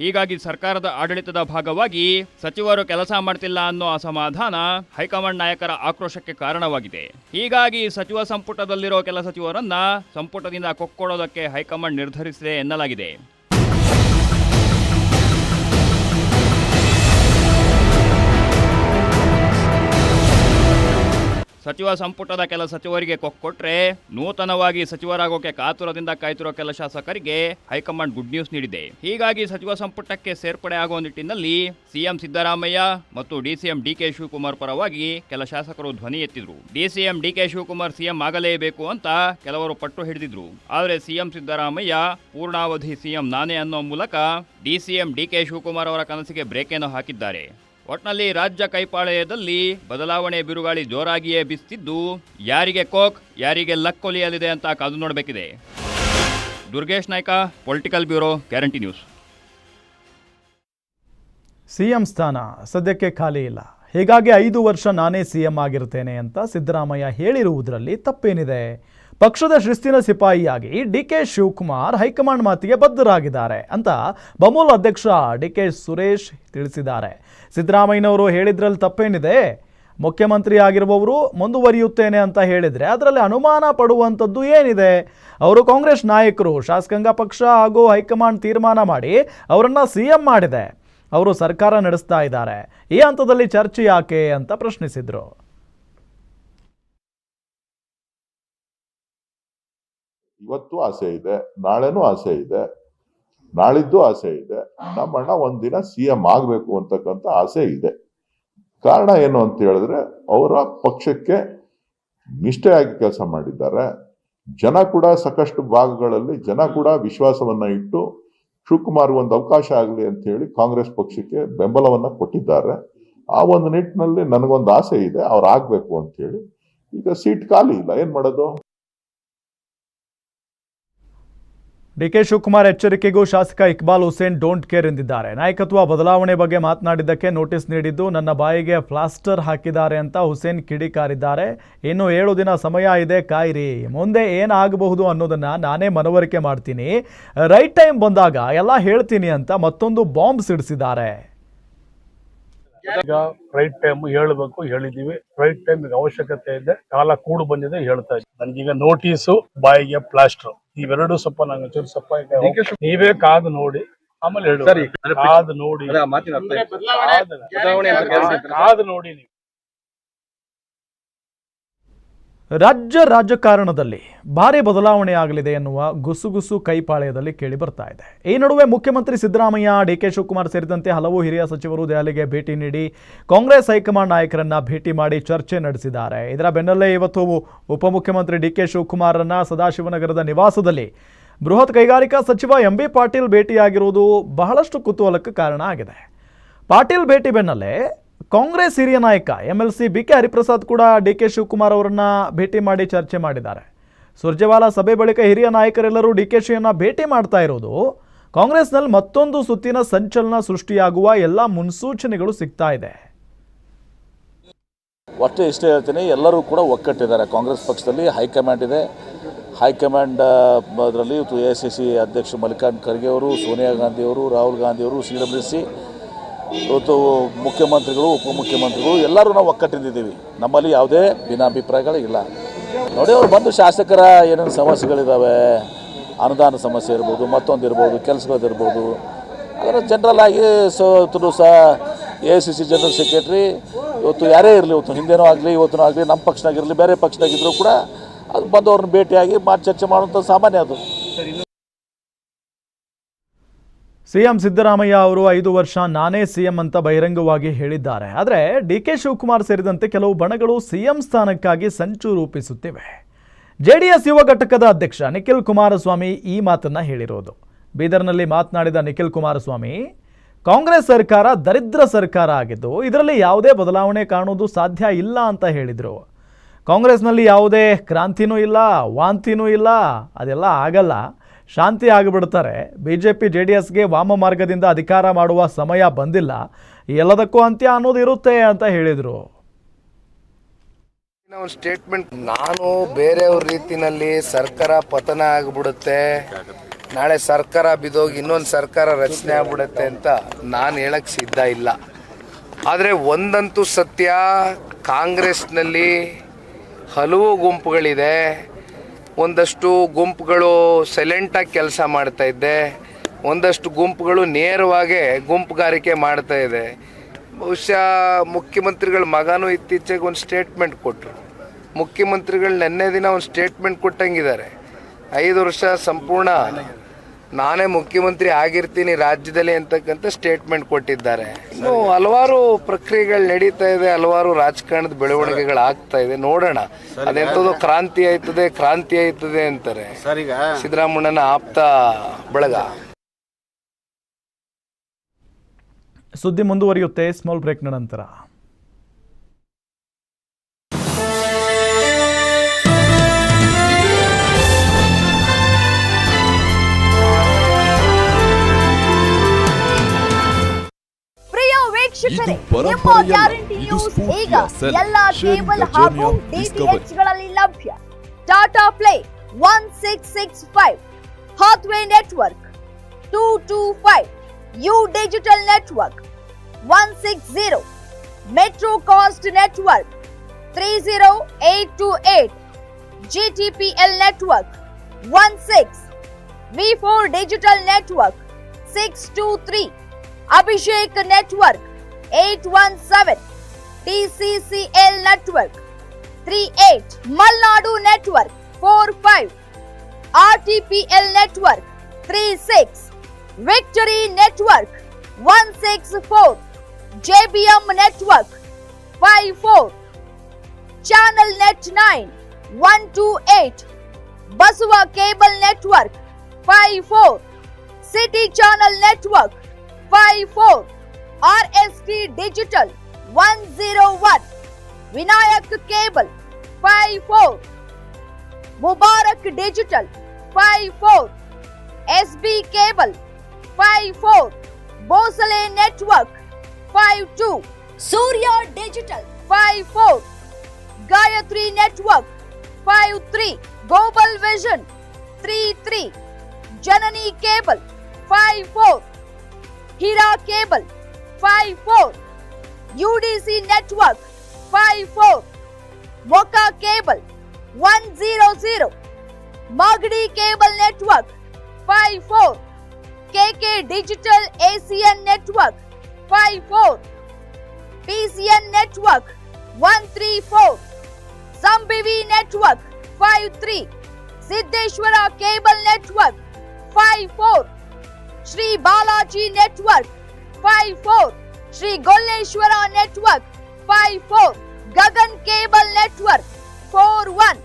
ಹೀಗಾಗಿ ಸರ್ಕಾರದ ಆಡಳಿತದ ಭಾಗವಾಗಿ ಸಚಿವರು ಕೆಲಸ ಮಾಡ್ತಿಲ್ಲ ಅನ್ನೋ ಅಸಮಾಧಾನ ಹೈಕಮಾಂಡ್ ನಾಯಕರ ಆಕ್ರೋಶಕ್ಕೆ ಕಾರಣವಾಗಿದೆ. ಹೀಗಾಗಿ ಸಚಿವ ಸಂಪುಟದಲ್ಲಿರೋ ಕೆಲ ಸಚಿವರನ್ನ ಸಂಪುಟದಿಂದ ಕೊಕ್ಕೊಡೋದಕ್ಕೆ ಹೈಕಮಾಂಡ್ ನಿರ್ಧರಿಸಿದೆ ಎನ್ನಲಾಗಿದೆ. ಸಚಿವ ಸಂಪುಟದ ಕೆಲ ಸಚಿವರಿಗೆ ಕೊಕ್ಕೊಟ್ರೆ ನೂತನವಾಗಿ ಸಚಿವರಾಗೋಕೆ ಕಾತುರದಿಂದ ಕಾಯ್ತಿರೋ ಕೆಲ ಶಾಸಕರಿಗೆ ಹೈಕಮಾಂಡ್ ಗುಡ್ ನ್ಯೂಸ್ ನೀಡಿದೆ. ಹೀಗಾಗಿ ಸಚಿವ ಸಂಪುಟಕ್ಕೆ ಸೇರ್ಪಡೆ ಆಗುವ ನಿಟ್ಟಿನಲ್ಲಿ ಸಿಎಂ ಸಿದ್ದರಾಮಯ್ಯ ಮತ್ತು ಡಿಸಿಎಂ ಡಿಕೆ ಶಿವಕುಮಾರ್ ಪರವಾಗಿ ಕೆಲ ಶಾಸಕರು ಧ್ವನಿ ಎತ್ತಿದ್ರು. ಡಿಸಿಎಂ ಡಿಕೆ ಶಿವಕುಮಾರ್ ಸಿಎಂ ಆಗಲೇಬೇಕು ಅಂತ ಕೆಲವರು ಪಟ್ಟು ಹಿಡಿದಿದ್ರು. ಆದರೆ ಸಿಎಂ ಸಿದ್ದರಾಮಯ್ಯ ಪೂರ್ಣಾವಧಿ ಸಿಎಂ ನಾನೇ ಅನ್ನೋ ಮೂಲಕ ಡಿಸಿಎಂ ಡಿಕೆ ಶಿವಕುಮಾರ್ ಅವರ ಕನಸಿಗೆ ಬ್ರೇಕೇನೋ ಹಾಕಿದ್ದಾರೆ. ಒಟ್ನಲ್ಲಿ ರಾಜ್ಯ ಕೈಪಾಳೆಯದಲ್ಲಿ ಬದಲಾವಣೆ ಬಿರುಗಾಳಿ ಜೋರಾಗಿಯೇ ಬಿಸ್ತಿದ್ದು, ಯಾರಿಗೆ ಕೋಕ್, ಯಾರಿಗೆ ಲಕ್ಕೊಲಿಯಲಿದೆ ಅಂತ ಕಾದು ನೋಡಬೇಕಿದೆ. Durgesh Naik, political bureau, guarantee news. CM ಸ್ಥಾನ ಸದ್ಯಕ್ಕೆ ಖಾಲಿ ಇಲ್ಲ. ಹೀಗಾಗಿ ಐದು ವರ್ಷ ನಾನೇ ಸಿಎಂ ಆಗಿರ್ತೇನೆ ಅಂತ ಸಿದ್ದರಾಮಯ್ಯ ಹೇಳಿರುವುದರಲ್ಲಿ ತಪ್ಪೇನಿದೆ. ಪಕ್ಷದ ಶಿಸ್ತಿನ ಸಿಪಾಯಿಯಾಗಿ D K Shivakumar high command ಮಾತಿಗೆ ಬದ್ಧರಾಗಿದ್ದಾರೆ ಅಂತ ಬಮೂಲ್ ಅಧ್ಯಕ್ಷ ಡಿ ಕೆ ಸುರೇಶ್ ತಿಳಿಸಿದ್ದಾರೆ. ಸಿದ್ದರಾಮಯ್ಯನವರು ಹೇಳಿದ್ರಲ್ಲಿ ತಪ್ಪೇನಿದೆ? ಮುಖ್ಯಮಂತ್ರಿ ಆಗಿರುವವರು ಮುಂದುವರಿಯುತ್ತೇನೆ ಅಂತ ಹೇಳಿದರೆ ಅದರಲ್ಲಿ ಅನುಮಾನ ಪಡುವಂಥದ್ದು ಏನಿದೆ? ಅವರು ಕಾಂಗ್ರೆಸ್ ನಾಯಕರು, ಶಾಸಕಾಂಗ ಪಕ್ಷ ಹಾಗೂ ಹೈಕಮಾಂಡ್ ತೀರ್ಮಾನ ಮಾಡಿ ಅವರನ್ನು ಸಿ ಎಂ ಮಾಡಿದೆ. ಅವರು ಸರ್ಕಾರ ನಡೆಸ್ತಾ ಇದ್ದಾರೆ. ಈ ಹಂತದಲ್ಲಿ ಚರ್ಚೆ ಯಾಕೆ ಅಂತ ಪ್ರಶ್ನಿಸಿದರು. ಇವತ್ತು ಆಸೆ ಇದೆ, ನಾಳೆನೂ ಆಸೆ ಇದೆ, ನಾಳಿದ್ದು ಆಸೆ ಇದೆ. ನಮ್ಮಣ್ಣ ಒಂದಿನ ಸಿ ಎಂ ಆಗಬೇಕು ಅಂತಕ್ಕಂಥ ಆಸೆ ಇದೆ. ಕಾರಣ ಏನು ಅಂತ ಹೇಳಿದ್ರೆ, ಅವರ ಪಕ್ಷಕ್ಕೆ ನಿಷ್ಠೆಯಾಗಿ ಕೆಲಸ ಮಾಡಿದ್ದಾರೆ. ಜನ ಕೂಡ ಸಾಕಷ್ಟು ಭಾಗಗಳಲ್ಲಿ, ಜನ ಕೂಡ ವಿಶ್ವಾಸವನ್ನ ಇಟ್ಟು ಶಿವಕುಮಾರ್ ಒಂದು ಅವಕಾಶ ಆಗಲಿ ಅಂತ ಹೇಳಿ ಕಾಂಗ್ರೆಸ್ ಪಕ್ಷಕ್ಕೆ ಬೆಂಬಲವನ್ನ ಕೊಟ್ಟಿದ್ದಾರೆ. ಆ ಒಂದು ನಿಟ್ಟಿನಲ್ಲಿ ನನಗೊಂದು ಆಸೆ ಇದೆ, ಅವ್ರು ಆಗಬೇಕು ಅಂತ ಹೇಳಿ. ಈಗ ಸೀಟ್ ಖಾಲಿ ಇಲ್ಲ, ಏನು ಮಾಡೋದು? ಡಿ ಕೆ ಶಿವಕುಮಾರ್ ಎಚ್ಚರಿಕೆಗೂ ಶಾಸಕ ಇಕ್ಬಾಲ್ ಹುಸೇನ್ ಡೋಂಟ್ ಕೇರ್ ಎಂದಿದ್ದಾರೆ. ನಾಯಕತ್ವ ಬದಲಾವಣೆ ಬಗ್ಗೆ ಮಾತನಾಡಿದ್ದಕ್ಕೆ ನೋಟಿಸ್ ನೀಡಿದ್ದು, ನನ್ನ ಬಾಯಿಗೆ ಪ್ಲಾಸ್ಟರ್ ಹಾಕಿದ್ದಾರೆ ಅಂತ ಹುಸೇನ್ ಕಿಡಿಕಾರಿದ್ದಾರೆ. ಇನ್ನು ಏಳು ದಿನ ಸಮಯ ಇದೆ, ಕಾಯಿರಿ. ಮುಂದೆ ಏನಾಗಬಹುದು ಅನ್ನೋದನ್ನು ನಾನೇ ಮನವರಿಕೆ ಮಾಡ್ತೀನಿ. ರೈಟ್ ಟೈಮ್ ಬಂದಾಗ ಎಲ್ಲ ಹೇಳ್ತೀನಿ ಅಂತ ಮತ್ತೊಂದು ಬಾಂಬ್ ಸಿಡಿಸಿದ್ದಾರೆ. ಈಗ ರೈಟ್ ಟೈಮ್ ಹೇಳಬೇಕು ಹೇಳಿದೀವಿ ರೈಟ್ ಟೈಮ್ ಅವಶ್ಯಕತೆ ಇದೆ, ಕಾಲ ಕೂಡು ಬಂದಿದೆ, ಹೇಳ್ತಾ ಇದ್ದೀವಿ ನನಗೀಗ ನೋಟಿಸು, ಬಾಯಿಗೆ ಪ್ಲಾಸ್ಟರ್. ಇವೆರಡು ಸ್ವಲ್ಪ ನಂಗೆ ಚೂರು ಸ್ವಲ್ಪ ನೀವೇ ಕಾದು ನೋಡಿ. ಆಮೇಲೆ ಹೇಳಿ. ಕಾದು ನೋಡಿ. ಕಾದು ನೋಡಿ ನೀವು. ರಾಜ್ಯ ರಾಜಕಾರಣದಲ್ಲಿ ಭಾರಿ ಬದಲಾವಣೆ ಆಗಲಿದೆ ಎನ್ನುವ ಗುಸುಗುಸು ಕೈಪಾಳ್ಯದಲ್ಲಿ ಕೇಳಿ ಬರ್ತಾ ಇದೆ. ಈ ನಡುವೆ ಮುಖ್ಯಮಂತ್ರಿ ಸಿದ್ದರಾಮಯ್ಯ, ಡಿ ಕೆ ಶಿವಕುಮಾರ್ ಸೇರಿದಂತೆ ಹಲವು ಹಿರಿಯ ಸಚಿವರು ದೆಹಲಿಗೆ ಭೇಟಿ ನೀಡಿ ಕಾಂಗ್ರೆಸ್ ಹೈಕಮಾಂಡ್ ನಾಯಕರನ್ನ ಭೇಟಿ ಮಾಡಿ ಚರ್ಚೆ ನಡೆಸಿದ್ದಾರೆ. ಇದರ ಬೆನ್ನಲ್ಲೇ ಇವತ್ತು ಉಪಮುಖ್ಯಮಂತ್ರಿ ಡಿ ಕೆ ಶಿವಕುಮಾರನ್ನ ಸದಾಶಿವನಗರದ ನಿವಾಸದಲ್ಲಿ ಬೃಹತ್ ಕೈಗಾರಿಕಾ ಸಚಿವ ಎಂ ಬಿ ಪಾಟೀಲ್ ಭೇಟಿಯಾಗಿರುವುದು ಬಹಳಷ್ಟು ಕುತೂಹಲಕ್ಕೆ ಕಾರಣ ಆಗಿದೆ. ಪಾಟೀಲ್ ಭೇಟಿ ಬೆನ್ನಲ್ಲೇ ಕಾಂಗ್ರೆಸ್ ಹಿರಿಯ ನಾಯಕ M L C B K Hariprasad ಕೂಡ ಡಿ ಕೆ ಶಿವಕುಮಾರ್ ಅವರನ್ನ ಭೇಟಿ ಮಾಡಿ ಚರ್ಚೆ ಮಾಡಿದ್ದಾರೆ. ಸುರ್ಜೇವಾಲಾ ಸಭೆ ಬಳಿಕ ಹಿರಿಯ ನಾಯಕರೆಲ್ಲರೂ ಡಿ ಕೆ ಶಿಯನ್ನ ಭೇಟಿ ಮಾಡ್ತಾ ಇರೋದು, ಕಾಂಗ್ರೆಸ್ನಲ್ಲಿ ಮತ್ತೊಂದು ಸುತ್ತಿನ ಸಂಚಲನ ಸೃಷ್ಟಿಯಾಗುವ ಎಲ್ಲ ಮುನ್ಸೂಚನೆಗಳು ಸಿಗ್ತಾ ಇದೆ. ಒಟ್ಟು ಇಷ್ಟೇ ಹೇಳ್ತೀನಿ, ಎಲ್ಲರೂ ಕೂಡ ಒಕ್ಕಟ್ಟಿದ್ದಾರೆ ಕಾಂಗ್ರೆಸ್ ಪಕ್ಷದಲ್ಲಿ ಹೈಕಮಾಂಡ್ ಇದೆ. ಹೈಕಮಾಂಡ್ ಅದರಲ್ಲಿ ಎ ಸಿ ಸಿ ಅಧ್ಯಕ್ಷ ಮಲ್ಲಿಕಾರ್ಜುನ್ ಖರ್ಗೆ ಅವರು, ಸೋನಿಯಾ ಗಾಂಧಿಯವರು ರಾಹುಲ್ ಗಾಂಧಿಯವರು ಸಿ ಡಬ್ಲ್ಯೂ ಸಿ ಇವತ್ತು ಮುಖ್ಯಮಂತ್ರಿಗಳು, ಉಪಮುಖ್ಯಮಂತ್ರಿಗಳು ಎಲ್ಲರೂ ನಾವು ಒಕ್ಕಟ್ಟಿದ್ದೀವಿ ನಮ್ಮಲ್ಲಿ ಯಾವುದೇ ಭಿನ್ನಾಭಿಪ್ರಾಯಗಳು ಇಲ್ಲ ನೋಡಿ, ಅವ್ರು ಬಂದು ಶಾಸಕರ ಏನೇನು ಸಮಸ್ಯೆಗಳಿದ್ದಾವೆ ಅನುದಾನ ಸಮಸ್ಯೆ ಇರ್ಬೋದು, ಮತ್ತೊಂದು ಇರ್ಬೋದು ಕೆಲಸಗಳದಿರ್ಬೋದು ಅದರ ಜನರಲ್ ಆಗಿ ಸೊ ಇವತ್ತು ಸಹ A C C general secretary ಇವತ್ತು ಯಾರೇ ಇರಲಿ, ಇವತ್ತು ಹಿಂದೇನೂ ಆಗಲಿ ಇವತ್ತು ಆಗಲಿ ನಮ್ಮ ಪಕ್ಷನಾಗಿರಲಿ ಬೇರೆ ಪಕ್ಷದಾಗಿದ್ದರೂ ಕೂಡ ಅದು ಬಂದು ಅವ್ರನ್ನ ಭೇಟಿಯಾಗಿ ಮಾತು ಚರ್ಚೆ ಮಾಡುವಂಥ ಸಾಮಾನ್ಯ ಅದು. ಸಿಎಂ ಸಿದ್ದರಾಮಯ್ಯ ಅವರು ಐದು ವರ್ಷ ನಾನೇ ಸಿಎಂ ಅಂತ ಬಹಿರಂಗವಾಗಿ ಹೇಳಿದ್ದಾರೆ. ಆದರೆ ಡಿ ಕೆ ಶಿವಕುಮಾರ್ ಸೇರಿದಂತೆ ಕೆಲವು ಬಣಗಳು ಸಿಎಂ ಸ್ಥಾನಕ್ಕಾಗಿ ಸಂಚು ರೂಪಿಸುತ್ತಿವೆ. ಜೆಡಿಎಸ್ ಯುವ ಘಟಕದ ಅಧ್ಯಕ್ಷ ನಿಖಿಲ್ ಕುಮಾರಸ್ವಾಮಿ ಈ ಮಾತನ್ನ ಹೇಳಿರೋದು. ಬೀದರ್ನಲ್ಲಿ ಮಾತನಾಡಿದ ನಿಖಿಲ್ ಕುಮಾರಸ್ವಾಮಿ, ಕಾಂಗ್ರೆಸ್ ಸರ್ಕಾರ ದರಿದ್ರ ಸರ್ಕಾರ ಆಗಿದ್ದು ಇದರಲ್ಲಿ ಯಾವುದೇ ಬದಲಾವಣೆ ಕಾಣುವುದು ಸಾಧ್ಯ ಇಲ್ಲ ಅಂತ ಹೇಳಿದರು. ಕಾಂಗ್ರೆಸ್ನಲ್ಲಿ ಯಾವುದೇ ಕ್ರಾಂತಿನೂ ಇಲ್ಲ, ವಾಂತಿನೂ ಇಲ್ಲ, ಅದೆಲ್ಲ ಆಗಲ್ಲ. ಶಾಂತಿ ಆಗಿಬಿಡ್ತಾರೆ B J P J D ಎಸ್ಗೆ ವಾಮ ಮಾರ್ಗದಿಂದ ಅಧಿಕಾರ ಮಾಡುವ ಸಮಯ ಬಂದಿಲ್ಲ. ಎಲ್ಲದಕ್ಕೂ ಅಂತ್ಯ ಅನ್ನೋದು ಇರುತ್ತೆ ಅಂತ ಹೇಳಿದರು. ಒಂದು ಸ್ಟೇಟ್ಮೆಂಟ್ ನಾನು ಬೇರೆಯವ್ರ ರೀತಿನಲ್ಲಿ ಸರ್ಕಾರ ಪತನ ಆಗ್ಬಿಡುತ್ತೆ. ನಾಳೆ ಸರ್ಕಾರ ಬಿದ್ದೋಗಿ ಇನ್ನೊಂದು ಸರ್ಕಾರ ರಚನೆ ಆಗ್ಬಿಡುತ್ತೆ ಅಂತ ನಾನು ಹೇಳಕ್ ಸಿದ್ಧ ಇಲ್ಲ. ಆದರೆ ಒಂದಂತೂ ಸತ್ಯ, ಕಾಂಗ್ರೆಸ್ನಲ್ಲಿ ಹಲವು ಗುಂಪುಗಳಿದೆ. ಒಂದಷ್ಟು ಗುಂಪುಗಳು ಸೈಲೆಂಟಾಗಿ ಕೆಲಸ ಮಾಡ್ತಾ ಇದ್ದೆ. ಒಂದಷ್ಟು ಗುಂಪುಗಳು ನೇರವಾಗಿ ಗುಂಪುಗಾರಿಕೆ ಮಾಡ್ತಾ ಇದೆ. ಬಹುಶಃ ಮುಖ್ಯಮಂತ್ರಿಗಳ ಮಗನೂ ಇತ್ತೀಚೆಗೆ ಒಂದು ಸ್ಟೇಟ್ಮೆಂಟ್ ಕೊಟ್ಟರು ಮುಖ್ಯಮಂತ್ರಿಗಳು ನೆನ್ನೆ ದಿನ ಒಂದು ಸ್ಟೇಟ್ಮೆಂಟ್ ಕೊಟ್ಟಂಗಿದ್ದಾರೆ. ಐದು ವರ್ಷ ಸಂಪೂರ್ಣ ನಾನೇ ಮುಖ್ಯಮಂತ್ರಿ ಆಗಿರ್ತೀನಿ ರಾಜ್ಯದಲ್ಲಿ ಅಂತಕ್ಕಂತ ಸ್ಟೇಟ್ಮೆಂಟ್ ಕೊಟ್ಟಿದ್ದಾರೆ. ಇನ್ನು ಹಲವಾರು ಪ್ರಕ್ರಿಯೆಗಳು ನಡೀತಾ ಇದೆ ಹಲವಾರು ರಾಜಕಾರಣದ ಬೆಳವಣಿಗೆಗಳು ಆಗ್ತಾ ಇದೆ. ನೋಡೋಣ. ಅದೆಂಥದ್ದು ಕ್ರಾಂತಿ ಆಯ್ತದೆ ಕ್ರಾಂತಿ ಆಯ್ತದೆ ಅಂತಾರೆ. ಸಿದ್ದರಾಮಣ್ಣನ ಆಪ್ತ ಬಳಗ. ಸುದ್ದಿ ಮುಂದುವರಿಯುತ್ತೆ ಸ್ಮಾಲ್ ಬ್ರೇಕ್ನ ನಂತರ. ವೀಕ್ಷಕರೇ ನಿಮ್ಮ ಗ್ಯಾರಂಟಿ ನ್ಯೂಸ್ ಈಗ ಎಲ್ಲ ಕೇಬಲ್ ಹಾಗೂ ಡಿಟಿಎಚ್ಗಳಲ್ಲಿ ಲಭ್ಯ. Tata play one six six five Hathway network two two five U digital network one six zero metro cast network three zero eight two eight GTPL network one six V four digital network six two three Abhishek network 817 TCCL Network 38 Malnadu Network 45 RTPL Network 36 Victory Network 164 JBM Network 54 Channel Net 9 128 Baswa Cable Network 54 City Channel Network 54 RST digital 101 Vinayak cable 54 Mubarak digital 54 SB cable 54 Bosle network 52 Surya digital 54 Gayatri network 53 global vision 33 Janani cable 54 Heera cable five four, UDC network five four, Mocha cable one zero zero, Magdi cable network five four, KK digital ACN network five four, PCN network one three four, Zambivi network five three, Siddeshwara cable network five four, Sri Balaji network five four Shri Golleshwara network five four Gagan cable network four one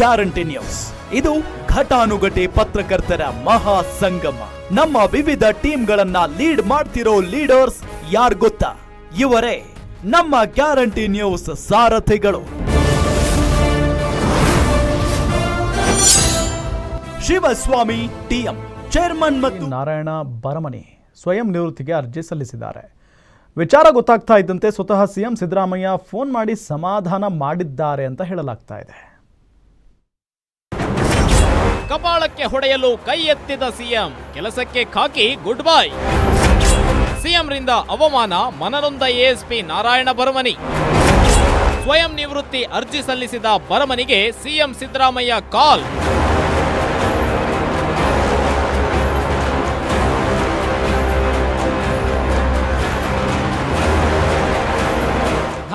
guarantee news. ಇದು ಘಟಾನುಘಟಿ ಪತ್ರಕರ್ತರ ಮಹಾ ಸಂಗಮ. ನಮ್ಮ ವಿವಿಧ ಟೀಮ್ಗಳನ್ನ lead ಮಾಡ್ತಿರೋ leaders ಯಾರ್ ಗೊತ್ತಾ? ಇವರೇ ನಮ್ಮ ಗ್ಯಾರಂಟಿ ನ್ಯೂಸ್ ಸಾರಥಿಗಳು. ಶಿವಸ್ವಾಮಿ ಟಿಎಂ ಚೇರ್ಮನ್ ಮತ್ತು ನಾರಾಯಣ ಬರಮನಿ ಸ್ವಯಂ ನಿವೃತ್ತಿಗೆ ಅರ್ಜಿ ಸಲ್ಲಿಸಿದ್ದಾರೆ. ವಿಚಾರ ಗೊತ್ತಾಗ್ತಾ ಇದ್ದಂತೆ ಸ್ವತಃ ಸಿಎಂ ಸಿದ್ದರಾಮಯ್ಯ ಫೋನ್ ಮಾಡಿ ಸಮಾಧಾನ ಮಾಡಿದ್ದಾರೆ ಅಂತ ಹೇಳಲಾಗ್ತಾ ಇದೆ. ಕಪಾಳಕ್ಕೆ ಹೊಡೆಯಲು ಕೈ ಎತ್ತಿದ ಸಿಎಂ ಕೆಲಸಕ್ಕೆ ಖಾಕಿ ಗುಡ್ ಬೈ. ಸಿಎಂರಿಂದ ಅವಮಾನ ಮನನೊಂದ ಎಎಸ್ಪಿ ನಾರಾಯಣ ಬರಮನಿ ಸ್ವಯಂ ನಿವೃತ್ತಿ ಅರ್ಜಿ ಸಲ್ಲಿಸಿದ ಬರಮನಿಗೆ ಸಿಎಂ ಸಿದ್ದರಾಮಯ್ಯ ಕಾಲ್.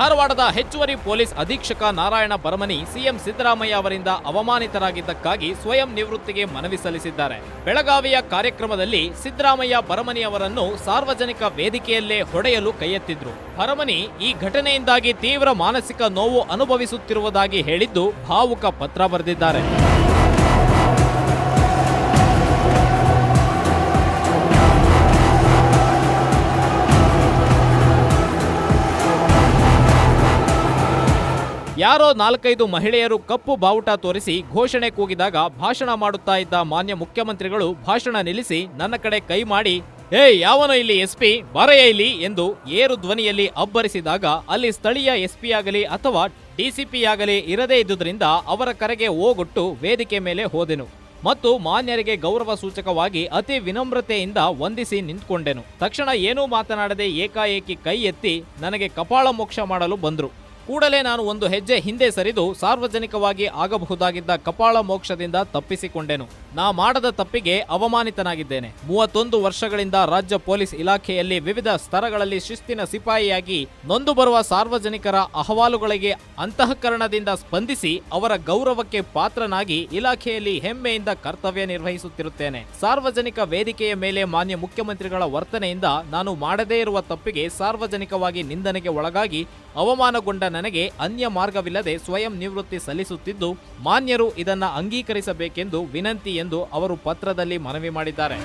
ಧಾರವಾಡದ ಹೆಚ್ಚುವರಿ ಪೊಲೀಸ್ ಅಧೀಕ್ಷಕ ನಾರಾಯಣ ಬರಮನಿ, ಸಿಎಂ ಸಿದ್ದರಾಮಯ್ಯ ಅವರಿಂದ ಅವಮಾನಿತರಾಗಿದ್ದಕ್ಕಾಗಿ ಸ್ವಯಂ ನಿವೃತ್ತಿಗೆ ಮನವಿ ಸಲ್ಲಿಸಿದ್ದಾರೆ. ಬೆಳಗಾವಿಯ ಕಾರ್ಯಕ್ರಮದಲ್ಲಿ ಸಿದ್ದರಾಮಯ್ಯ ಬರಮನಿ ಅವರನ್ನು ಸಾರ್ವಜನಿಕ ವೇದಿಕೆಯಲ್ಲೇ ಹೊಡೆಯಲು ಕೈಯೆತ್ತಿದ್ರು. ಬರಮನಿ ಈ ಘಟನೆಯಿಂದಾಗಿ ತೀವ್ರ ಮಾನಸಿಕ ನೋವು ಅನುಭವಿಸುತ್ತಿರುವುದಾಗಿ ಹೇಳಿದ್ದು ಭಾವುಕ ಪತ್ರ ಬರೆದಿದ್ದಾರೆ. ಯಾರೋ ನಾಲ್ಕೈದು ಮಹಿಳೆಯರು ಕಪ್ಪು ಬಾವುಟ ತೋರಿಸಿ ಘೋಷಣೆ ಕೂಗಿದಾಗ ಭಾಷಣ ಮಾಡುತ್ತಾ ಇದ್ದ ಮಾನ್ಯ ಮುಖ್ಯಮಂತ್ರಿಗಳು ಭಾಷಣ ನಿಲ್ಲಿಸಿ ನನ್ನ ಕಡೆ ಕೈ ಮಾಡಿ ಏ ಯಾವನೋ ಇಲ್ಲಿ ಎಸ್ಪಿ ಬರೆಯ ಇಲ್ಲಿ ಎಂದು ಏರು ಧ್ವನಿಯಲ್ಲಿ ಅಬ್ಬರಿಸಿದಾಗ ಅಲ್ಲಿ ಸ್ಥಳೀಯ ಎಸ್ಪಿ ಆಗಲಿ ಅಥವಾ ಡಿಸಿಪಿ ಆಗಲಿ ಇರದೇ ಇದ್ದುದರಿಂದ ಅವರ ಕರೆಗೆ ಓಗೊಟ್ಟು ವೇದಿಕೆ ಮೇಲೆ ಹೋದೆನು ಮತ್ತು ಮಾನ್ಯರಿಗೆ ಗೌರವ ಸೂಚಕವಾಗಿ ಅತಿ ವಿನಮ್ರತೆಯಿಂದ ವಂದಿಸಿ ನಿಂತ್ಕೊಂಡೆನು. ತಕ್ಷಣ ಏನೂ ಮಾತನಾಡದೆ ಏಕಾಏಕಿ ಕೈ ಎತ್ತಿ ನನಗೆ ಕಪಾಳ ಮೋಕ್ಷ ಮಾಡಲು ಬಂದ್ರು. ಕೂಡಲೇ ನಾನು ಒಂದು ಹೆಜ್ಜೆ ಹಿಂದೆ ಸರಿದು ಸಾರ್ವಜನಿಕವಾಗಿ ಆಗಬಹುದಾಗಿದ್ದ ಕಪಾಳ ಮೋಕ್ಷದಿಂದ ತಪ್ಪಿಸಿಕೊಂಡೆನು. ನಾ ಮಾಡದ ತಪ್ಪಿಗೆ ಅವಮಾನಿತನಾಗಿದ್ದೇನೆ. ಮೂವತ್ತೊಂದು ವರ್ಷಗಳಿಂದ ರಾಜ್ಯ ಪೊಲೀಸ್ ಇಲಾಖೆಯಲ್ಲಿ ವಿವಿಧ ಸ್ತರಗಳಲ್ಲಿ ಶಿಸ್ತಿನ ಸಿಪಾಯಿಯಾಗಿ ನೊಂದು ಬರುವ ಸಾರ್ವಜನಿಕರ ಅಹವಾಲುಗಳಿಗೆ ಅಂತಃಕರಣದಿಂದ ಸ್ಪಂದಿಸಿ ಅವರ ಗೌರವಕ್ಕೆ ಪಾತ್ರನಾಗಿ ಇಲಾಖೆಯಲ್ಲಿ ಹೆಮ್ಮೆಯಿಂದ ಕರ್ತವ್ಯ ನಿರ್ವಹಿಸುತ್ತಿರುತ್ತೇನೆ. ಸಾರ್ವಜನಿಕ ವೇದಿಕೆಯ ಮೇಲೆ ಮಾನ್ಯ ಮುಖ್ಯಮಂತ್ರಿಗಳ ವರ್ತನೆಯಿಂದ ನಾನು ಮಾಡದೇ ಇರುವ ತಪ್ಪಿಗೆ ಸಾರ್ವಜನಿಕವಾಗಿ ನಿಂದನೆಗೆ ಒಳಗಾಗಿ ಅವಮಾನಗೊಂಡ ನನಗೆ ಅನ್ಯ ಮಾರ್ಗವಿಲ್ಲದೆ ಸ್ವಯಂ ನಿವೃತ್ತಿ ಸಲ್ಲಿಸುತ್ತಿದ್ದು, ಮಾನ್ಯರು ಇದನ್ನು ಅಂಗೀಕರಿಸಬೇಕೆಂದು ವಿನಂತಿ ಎಂದು ಅವರು ಪತ್ರದಲ್ಲಿ ಮನವಿ ಮಾಡಿದ್ದಾರೆ.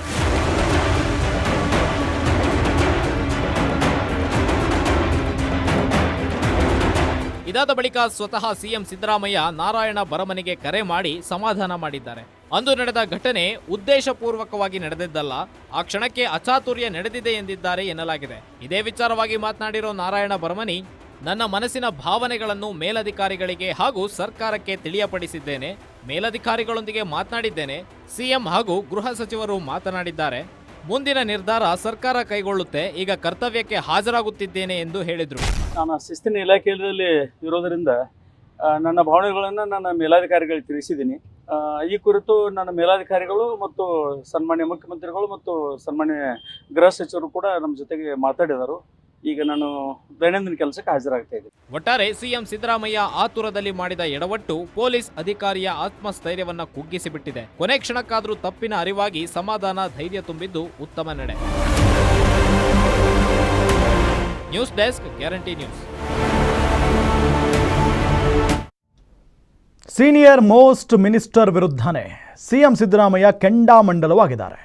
ಇದಾದ ಬಳಿಕ ಸ್ವತಃ ಸಿಎಂ ಸಿದ್ದರಾಮಯ್ಯ ನಾರಾಯಣ ಬರಮನಿಗೆ ಕರೆ ಮಾಡಿ ಸಮಾಧಾನ ಮಾಡಿದ್ದಾರೆ. ಅಂದು ನಡೆದ ಘಟನೆ ಉದ್ದೇಶಪೂರ್ವಕವಾಗಿ ನಡೆದಿದ್ದಲ್ಲ, ಆ ಕ್ಷಣಕ್ಕೆ ಅಚಾತುರ್ಯ ನಡೆದಿದೆ ಎಂದಿದ್ದಾರೆ ಎನ್ನಲಾಗಿದೆ. ಇದೇ ವಿಚಾರವಾಗಿ ಮಾತನಾಡಿರೋ ನಾರಾಯಣ ಬರಮನಿ ನನ್ನ ಮನಸ್ಸಿನ ಭಾವನೆಗಳನ್ನು ಮೇಲಧಿಕಾರಿಗಳಿಗೆ ಹಾಗೂ ಸರ್ಕಾರಕ್ಕೆ ತಿಳಿಯಪಡಿಸಿದ್ದೇನೆ. ಮೇಲಧಿಕಾರಿಗಳೊಂದಿಗೆ ಮಾತನಾಡಿದ್ದೇನೆ. ಸಿಎಂ ಹಾಗೂ ಗೃಹ ಸಚಿವರು ಮಾತನಾಡಿದ್ದಾರೆ. ಮುಂದಿನ ನಿರ್ಧಾರ ಸರ್ಕಾರ ಕೈಗೊಳ್ಳುತ್ತೆ. ಈಗ ಕರ್ತವ್ಯಕ್ಕೆ ಹಾಜರಾಗುತ್ತಿದ್ದೇನೆ ಎಂದು ಹೇಳಿದರು. ನಾನು ಶಿಸ್ತಿನ ಇಲಾಖೆಯಲ್ಲಿ ಇರೋದರಿಂದ ನನ್ನ ಭಾವನೆಗಳನ್ನು ನನ್ನ ಮೇಲಾಧಿಕಾರಿಗಳಿಗೆ ತಿಳಿಸಿದ್ದೀನಿ. ಈ ಕುರಿತು ನನ್ನ ಮೇಲಾಧಿಕಾರಿಗಳು ಮತ್ತು ಸನ್ಮಾನ್ಯ ಮುಖ್ಯಮಂತ್ರಿಗಳು ಮತ್ತು ಸನ್ಮಾನ್ಯ ಗೃಹ ಸಚಿವರು ಕೂಡ ನಮ್ಮ ಜೊತೆಗೆ ಮಾತಾಡಿದರು. ಈಗ ನಾನು ದೈನಂದಿನ ಕೆಲಸಕ್ಕೆ ಹಾಜರಾಗ್ತಾ ಇದ್ದೀನಿ. ಒಟ್ಟಾರೆ ಸಿಎಂ ಸಿದ್ದರಾಮಯ್ಯ ಆತುರದಲ್ಲಿ ಮಾಡಿದ ಎಡವಟ್ಟು ಪೊಲೀಸ್ ಅಧಿಕಾರಿಯ ಆತ್ಮಸ್ಥೈರ್ಯವನ್ನ ಕುಗ್ಗಿಸಿಬಿಟ್ಟಿದೆ. ಕೊನೆ ಕ್ಷಣಕ್ಕಾದರೂ ತಪ್ಪಿನ ಅರಿವಾಗಿ ಸಮಾಧಾನ ಧೈರ್ಯ ತುಂಬಿದ್ದು ಉತ್ತಮ ನಡೆ. News desk guarantee news. Senior most minister ವಿರುದ್ಧನೇ CM Siddaramaiah ಕೆಂಡಾಮಂಡಲವಾಗಿದ್ದಾರೆ.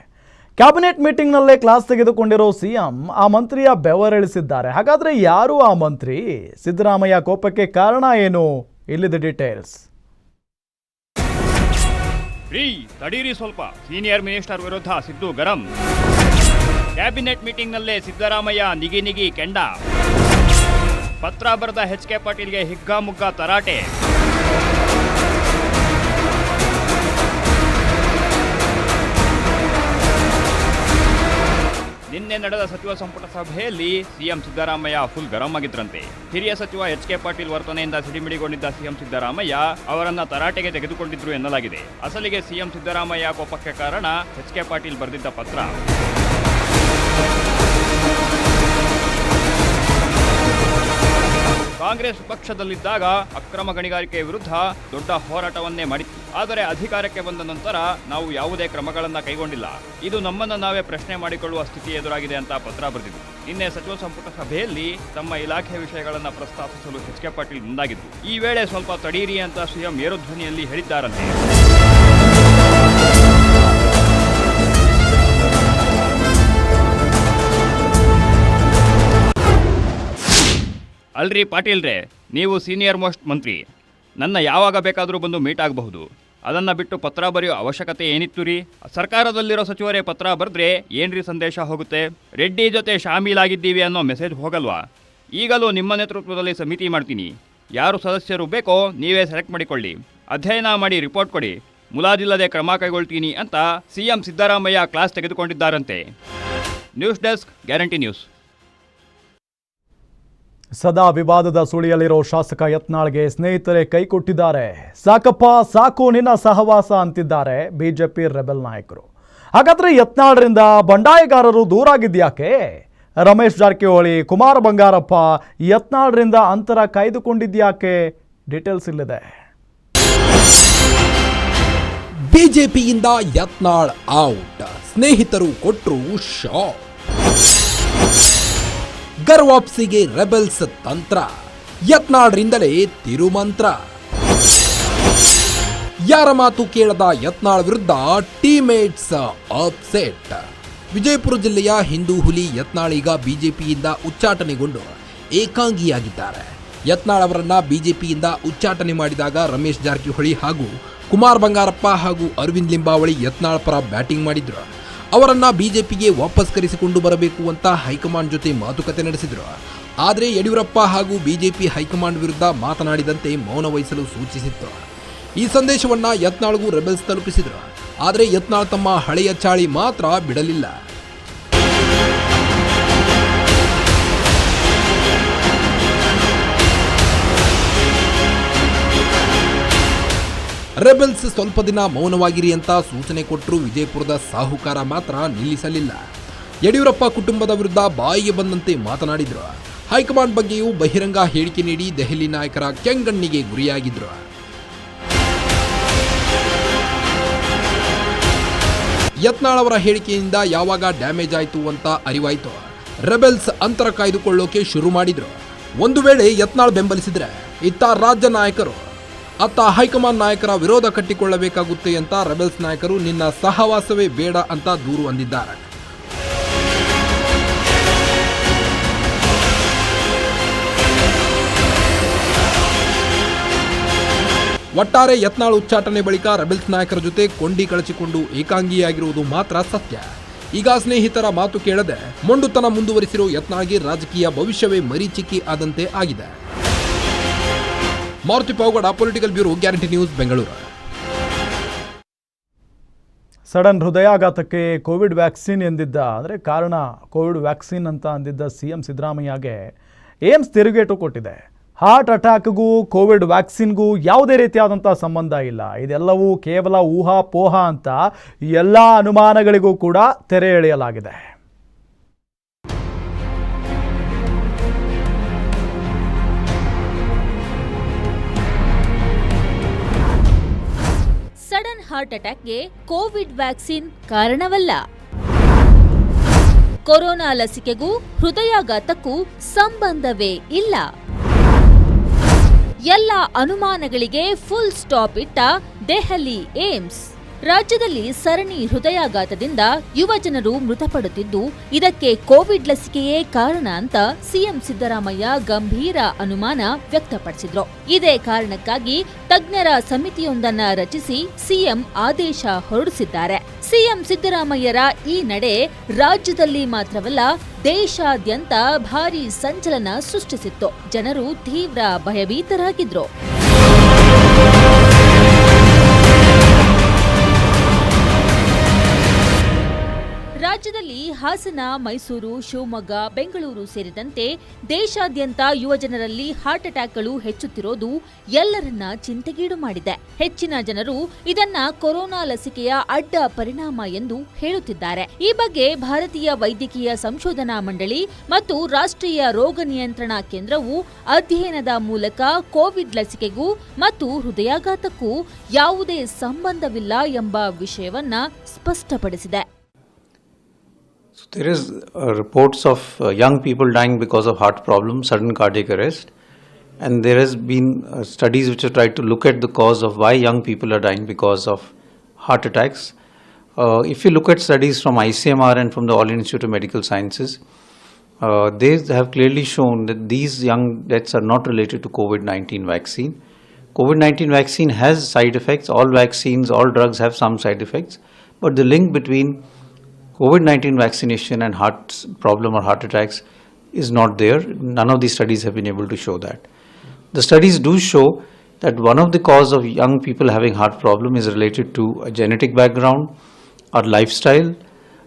ಕ್ಯಾಬಿನೆಟ್ ಮೀಟಿಂಗ್ನಲ್ಲೇ ಕ್ಲಾಸ್ ತೆಗೆದುಕೊಂಡಿರೋ ಸಿಎಂ ಆ ಮಂತ್ರಿಯ ಬೆವರಿಳಿಸಿದ್ದಾರೆ ಹಾಗಾದ್ರೆ ಯಾರು ಆ ಮಂತ್ರಿ? ಸಿದ್ದರಾಮಯ್ಯ ಕೋಪಕ್ಕೆ ಕಾರಣ ಏನು? ಇಲ್ಲಿದೆ ಡೀಟೇಲ್ಸ್ ತಡೀರಿ ಸ್ವಲ್ಪ. ಸೀನಿಯರ್ ಮಿನಿಸ್ಟರ್ ವಿರುದ್ಧ ಸಿದ್ದು ಗರಂ. ಕ್ಯಾಬಿನೆಟ್ ಮೀಟಿಂಗ್ನಲ್ಲೇ ಸಿದ್ದರಾಮಯ್ಯ ನಿಗಿ ನಿಗಿ ಕೆಂಡ. ಪತ್ರ ಬರೆದ ಎಚ್ ಕೆ ಪಾಟೀಲ್ಗೆ ಹಿಗ್ಗಾಮುಗ್ಗ ತರಾಟೆ. ನಿನ್ನೆ ನಡೆದ ಸಚಿವ ಸಂಪುಟ ಸಭೆಯಲ್ಲಿ ಸಿಎಂ ಸಿದ್ದರಾಮಯ್ಯ ಫುಲ್ ಗರಂ ಆಗಿದ್ರಂತೆ. ಹಿರಿಯ ಸಚಿವ ಎಚ್ ಕೆ ಪಾಟೀಲ್ ವರ್ತನೆಯಿಂದ ಸಿಡಿಮಿಡಿಗೊಂಡಿದ್ದ ಸಿಎಂ ಸಿದ್ದರಾಮಯ್ಯ ಅವರನ್ನ ತರಾಟೆಗೆ ತೆಗೆದುಕೊಂಡಿದ್ರು ಎನ್ನಲಾಗಿದೆ. ಅಸಲಿಗೆ ಸಿಎಂ ಸಿದ್ದರಾಮಯ್ಯ ಕೋಪಕ್ಕೆ ಕಾರಣ ಎಚ್ ಕೆ ಪಾಟೀಲ್ ಬರೆದಿದ್ದ ಪತ್ರ. ಕಾಂಗ್ರೆಸ್ ಪಕ್ಷದಲ್ಲಿದ್ದಾಗ ಅಕ್ರಮ ಗಣಿಗಾರಿಕೆ ವಿರುದ್ಧ ದೊಡ್ಡ ಹೋರಾಟವನ್ನೇ ಮಾಡಿತ್ತು. ಆದರೆ ಅಧಿಕಾರಕ್ಕೆ ಬಂದ ನಂತರ ನಾವು ಯಾವುದೇ ಕ್ರಮಗಳನ್ನು ಕೈಗೊಂಡಿಲ್ಲ. ಇದು ನಮ್ಮನ್ನು ನಾವೇ ಪ್ರಶ್ನೆ ಮಾಡಿಕೊಳ್ಳುವ ಸ್ಥಿತಿ ಎದುರಾಗಿದೆ ಅಂತ ಪತ್ರ ಬರೆದಿದೆ. ನಿನ್ನೆ ಸಚಿವ ಸಂಪುಟ ಸಭೆಯಲ್ಲಿ ತಮ್ಮ ಇಲಾಖೆ ವಿಷಯಗಳನ್ನು ಪ್ರಸ್ತಾಪಿಸಲು ಎಚ್ ಕೆ ಪಾಟೀಲ್ ಮುಂದಾಗಿದ್ದು ಈ ವೇಳೆ ಸ್ವಲ್ಪ ತಡೀರಿ ಅಂತ ಸಿಎಂ ಏರುಧ್ವನಿಯಲ್ಲಿ ಹೇಳಿದ್ದಾರಂತೆ. ಅಲ್ರಿ ಪಾಟೀಲ್ರೇ, ನೀವು ಸೀನಿಯರ್ ಮೋಸ್ಟ್ ಮಂತ್ರಿ. ನನ್ನ ಯಾವಾಗ ಬೇಕಾದರೂ ಬಂದು ಮೀಟ್ ಆಗಬಹುದು. ಅದನ್ನು ಬಿಟ್ಟು ಪತ್ರ ಬರೆಯೋ ಅವಶ್ಯಕತೆ ಏನಿತ್ತು ರೀ? ಸರ್ಕಾರದಲ್ಲಿರೋ ಸಚಿವರೇ ಪತ್ರ ಬರೆದ್ರೆ ಏನ್ರಿ ಸಂದೇಶ ಹೋಗುತ್ತೆ? ರೆಡ್ಡಿ ಜೊತೆ ಶಾಮೀಲಾಗಿದ್ದೀವಿ ಅನ್ನೋ ಮೆಸೇಜ್ ಹೋಗಲ್ವಾ? ಈಗಲೂ ನಿಮ್ಮ ನೇತೃತ್ವದಲ್ಲಿ ಸಮಿತಿ ಮಾಡ್ತೀನಿ. ಯಾರು ಸದಸ್ಯರು ಬೇಕೋ ನೀವೇ ಸೆಲೆಕ್ಟ್ ಮಾಡಿಕೊಳ್ಳಿ. ಅಧ್ಯಯನ ಮಾಡಿ ರಿಪೋರ್ಟ್ ಕೊಡಿ. ಮುಲಾಜಿಲ್ಲದೆ ಕ್ರಮ ಕೈಗೊಳ್ತೀನಿ ಅಂತ ಸಿಎಂ ಸಿದ್ದರಾಮಯ್ಯ ಕ್ಲಾಸ್ ತೆಗೆದುಕೊಂಡಿದ್ದಾರಂತೆ. ನ್ಯೂಸ್ ಡೆಸ್ಕ್ ಗ್ಯಾರಂಟಿ ನ್ಯೂಸ್ ಸದಾ ವಿವಾದದ ಸುಳಿಯಲ್ಲಿರೋ ಶಾಸಕ ಯತ್ನಾಳ್ಗೆ ಸ್ನೇಹಿತರೆ ಕೈ ಕೊಟ್ಟಿದ್ದಾರೆ. ಸಾಕಪ್ಪ, ಸಾಕು ನಿನ್ನ ಸಹವಾಸ ಅಂತಿದ್ದಾರೆ ಬಿಜೆಪಿ ರೆಬೆಲ್ ನಾಯಕರು. ಹಾಗಾದ್ರೆ ಯತ್ನಾಳ್ರಿಂದ ಬಂಡಾಯಗಾರರು ದೂರಾಗಿದ್ಯಾಕೆ ರಮೇಶ್ ಜಾರಕಿಹೊಳಿ, ಕುಮಾರ ಬಂಗಾರಪ್ಪ ಯತ್ನಾಳ್ರಿಂದ ಅಂತರ ಕಾಯ್ದುಕೊಂಡಿದ್ಯಾಕೆ? ಡೀಟೇಲ್ಸ್ ಇಲ್ಲಿದೆ. ಬಿಜೆಪಿಯಿಂದ ಯತ್ನಾಳ್ ಔಟ್. ಸ್ನೇಹಿತರು ಕೊಟ್ಟರು ಶಾಕ್. ಗರ್ವಾಪ್ಸಿಗೆ ರೆಬೆಲ್ಸ್ ತಂತ್ರ. ಯತ್ನಾಳ್ರಿಂದಲೇ ತಿರುಮಂತ್ರ. ಯಾರ ಮಾತು ಕೇಳದ ಯತ್ನಾಳ್ ವಿರುದ್ಧ ಟೀಮೇಟ್ಸ್ ಅಪ್ಸೆಟ್ ವಿಜಯಪುರ ಜಿಲ್ಲೆಯ ಹಿಂದೂ ಹುಲಿ ಯತ್ನಾಳ್ ಈಗ ಬಿಜೆಪಿಯಿಂದ ಉಚ್ಚಾಟನೆಗೊಂಡು ಏಕಾಂಗಿಯಾಗಿದ್ದಾರೆ. ಯತ್ನಾಳ್ ಅವರನ್ನ ಬಿಜೆಪಿಯಿಂದ ಉಚ್ಚಾಟನೆ ಮಾಡಿದಾಗ ರಮೇಶ್ ಜಾರಕಿಹೊಳಿ ಹಾಗೂ ಕುಮಾರ್ ಬಂಗಾರಪ್ಪ ಹಾಗೂ ಅರವಿಂದ್ ಲಿಂಬಾವಳಿ ಯತ್ನಾಳ್ ಪರ ಬ್ಯಾಟಿಂಗ್ ಮಾಡಿದ್ರು. ಅವರನ್ನ ಬಿಜೆಪಿಗೆ ವಾಪಸ್ ಕರೆಸಿಕೊಂಡು ಬರಬೇಕು ಅಂತ ಹೈಕಮಾಂಡ್ ಜೊತೆ ಮಾತುಕತೆ ನಡೆಸಿದ್ರು. ಆದರೆ ಯಡಿಯೂರಪ್ಪ ಹಾಗೂ ಬಿಜೆಪಿ ಹೈಕಮಾಂಡ್ ವಿರುದ್ಧ ಮಾತನಾಡಿದಂತೆ ಮೌನ ವಹಿಸಲು ಸೂಚಿಸಿತ್ತು. ಈ ಸಂದೇಶವನ್ನ ಯತ್ನಾಳ್ಗೂ ರೆಬೆಲ್ಸ್ ತಲುಪಿಸಿದ್ರು. ಆದರೆ ಯತ್ನಾಳ್ ತಮ್ಮ ಹಳೆಯ ಚಾಳಿ ಮಾತ್ರ ಬಿಡಲಿಲ್ಲ. ರೆಬೆಲ್ಸ್ ಸ್ವಲ್ಪ ದಿನ ಮೌನವಾಗಿರಿ ಅಂತ ಸೂಚನೆ ಕೊಟ್ಟರು ವಿಜಯಪುರದ ಸಾಹುಕಾರ ಮಾತ್ರ ನಿಲ್ಲಿಸಲಿಲ್ಲ. ಯಡಿಯೂರಪ್ಪ ಕುಟುಂಬದ ವಿರುದ್ಧ ಬಾಯಿಗೆ ಬಂದಂತೆ ಮಾತನಾಡಿದ್ರು. ಹೈಕಮಾಂಡ್ ಬಗ್ಗೆಯೂ ಬಹಿರಂಗ ಹೇಳಿಕೆ ನೀಡಿ ದೆಹಲಿ ನಾಯಕರ ಕೆಂಗಣ್ಣಿಗೆ ಗುರಿಯಾಗಿದ್ದರು ಯತ್ನಾಳ್ ಅವರ ಹೇಳಿಕೆಯಿಂದ ಯಾವಾಗ ಡ್ಯಾಮೇಜ್ ಆಯಿತು ಅಂತ ಅರಿವಾಯಿತು. ರೆಬೆಲ್ಸ್ ಅಂತರ ಕಾಯ್ದುಕೊಳ್ಳೋಕೆ ಶುರು ಮಾಡಿದ್ರು. ಒಂದು ವೇಳೆ ಯತ್ನಾಳ್ ಬೆಂಬಲಿಸಿದ್ರೆ, ಇತ್ತ ರಾಜ್ಯ ನಾಯಕರು ಅತ್ತ ಹೈಕಮಾಂಡ್ ನಾಯಕರ ವಿರೋಧ ಕಟ್ಟಿಕೊಳ್ಳಬೇಕಾಗುತ್ತೆ ಅಂತ ರೆಬೆಲ್ಸ್ ನಾಯಕರು ನಿನ್ನ ಸಹವಾಸವೇ ಬೇಡ ಅಂತ ದೂರು ಅಂದಿದ್ದಾರೆ. ಒಟ್ಟಾರೆ ಯತ್ನಾಳ್ ಉಚ್ಚಾಟನೆ ಬಳಿಕ ರೆಬೆಲ್ಸ್ ನಾಯಕರ ಜೊತೆ ಕೊಂಡಿ ಕಳಚಿಕೊಂಡು ಏಕಾಂಗಿಯಾಗಿರುವುದು ಮಾತ್ರ ಸತ್ಯ. ಈಗ ಸ್ನೇಹಿತರ ಮಾತು ಕೇಳದೆ ಮೊಂಡುತನ ಮುಂದುವರಿಸಿರೋ ಯತ್ನಾಳ್ಗೆ ರಾಜಕೀಯ ಭವಿಷ್ಯವೇ ಮರೀಚಿಕೆ ಆದಂತೆ ಆಗಿದೆ. Maruti Pavagada political bureau guarantee news Bengaluru sudden ಹೃದಯಾಘಾತಕ್ಕೆ covid vaccine ಎಂದಿದ್ದ ಅಂದರೆ ಕಾರಣ ಕೋವಿಡ್ ವ್ಯಾಕ್ಸಿನ್ ಅಂತ ಅಂದಿದ್ದ ಸಿ ಎಂ ಸಿದ್ದರಾಮಯ್ಯಗೆ ಏಮ್ಸ್ ತಿರುಗೇಟು ಕೊಟ್ಟಿದೆ. ಹಾರ್ಟ್ ಅಟ್ಯಾಕ್ಗೂ ಕೋವಿಡ್ ವ್ಯಾಕ್ಸಿನ್ಗೂ ಯಾವುದೇ ರೀತಿಯಾದಂಥ ಸಂಬಂಧ ಇಲ್ಲ. ಇದೆಲ್ಲವೂ ಕೇವಲ ಊಹಾಪೋಹ ಅಂತ ಎಲ್ಲ ಅನುಮಾನಗಳಿಗೂ ಕೂಡ ತೆರೆ ಎಳೆಯಲಾಗಿದೆ. ಹಾರ್ಟ್ ಅಟ್ಯಾಕ್ಗೆ ಕೋವಿಡ್ ವ್ಯಾಕ್ಸಿನ್ ಕಾರಣವಲ್ಲ. ಕೊರೋನಾ ಲಸಿಕೆಗೂ ಹೃದಯಾಘಾತಕ್ಕೂ ಸಂಬಂಧವೇ ಇಲ್ಲ. ಎಲ್ಲ ಅನುಮಾನಗಳಿಗೆ ಫುಲ್ ಸ್ಟಾಪ್ ಇಟ್ಟ ದೆಹಲಿ ಏಮ್ಸ್. ರಾಜ್ಯದಲ್ಲಿ ಸರಣಿ ಹೃದಯಾಘಾತದಿಂದ ಯುವ ಜನರು ಮೃತಪಡುತ್ತಿದ್ದು, ಇದಕ್ಕೆ ಕೋವಿಡ್ ಲಸಿಕೆಯೇ ಕಾರಣ ಅಂತ ಸಿಎಂ ಸಿದ್ದರಾಮಯ್ಯ ಗಂಭೀರ ಅನುಮಾನ ವ್ಯಕ್ತಪಡಿಸಿದ್ರು. ಇದೇ ಕಾರಣಕ್ಕಾಗಿ ತಜ್ಞರ ಸಮಿತಿಯೊಂದನ್ನ ರಚಿಸಿ ಸಿಎಂ ಆದೇಶ ಹೊರಡಿಸಿದ್ದಾರೆ. ಸಿಎಂ ಸಿದ್ದರಾಮಯ್ಯರ ಈ ನಡೆ ರಾಜ್ಯದಲ್ಲಿ ಮಾತ್ರವಲ್ಲ, ದೇಶಾದ್ಯಂತ ಭಾರೀ ಸಂಚಲನ ಸೃಷ್ಟಿಸಿತ್ತು. ಜನರು ತೀವ್ರ ಭಯಭೀತರಾಗಿದ್ರು. ಹಾಸನ, ಮೈಸೂರು, ಶಿವಮೊಗ್ಗ, ಬೆಂಗಳೂರು ಸೇರಿದಂತೆ ದೇಶಾದ್ಯಂತ ಯುವಜನರಲ್ಲಿ ಹಾರ್ಟ್ ಅಟ್ಯಾಕ್ಗಳು ಹೆಚ್ಚುತ್ತಿರೋದು ಎಲ್ಲರನ್ನ ಚಿಂತೆಗೀಡು ಮಾಡಿದೆ. ಹೆಚ್ಚಿನ ಜನರು ಇದನ್ನ ಕೊರೋನಾ ಲಸಿಕೆಯ ಅಡ್ಡ ಪರಿಣಾಮ ಎಂದು ಹೇಳುತ್ತಿದ್ದಾರೆ. ಈ ಬಗ್ಗೆ ಭಾರತೀಯ ವೈದ್ಯಕೀಯ ಸಂಶೋಧನಾ ಮಂಡಳಿ ಮತ್ತು ರಾಷ್ಟ್ರೀಯ ರೋಗ ನಿಯಂತ್ರಣ ಕೇಂದ್ರವು ಅಧ್ಯಯನದ ಮೂಲಕ ಕೋವಿಡ್ ಲಸಿಕೆಗೂ ಮತ್ತು ಹೃದಯಾಘಾತಕ್ಕೂ ಯಾವುದೇ ಸಂಬಂಧವಿಲ್ಲ ಎಂಬ ವಿಷಯವನ್ನ ಸ್ಪಷ್ಟಪಡಿಸಿದೆ. There is uh, reports of uh, young people dying because of heart problems, sudden cardiac arrest, and there has been uh, studies which have tried to look at the cause of why young people are dying because of heart attacks. Uh, if you look at studies from ICMR and from the All Institute of Medical Sciences, uh, they have clearly shown that these young deaths are not related to COVID-19 vaccine. COVID-19 vaccine has side effects. All vaccines, all drugs have some side effects, but the link between COVID 19 vaccination and heart problem or heart attacks is not there. None of these studies have been able to show that. The studies do show that one of the cause of young people having heart problem is related to a genetic background, our lifestyle,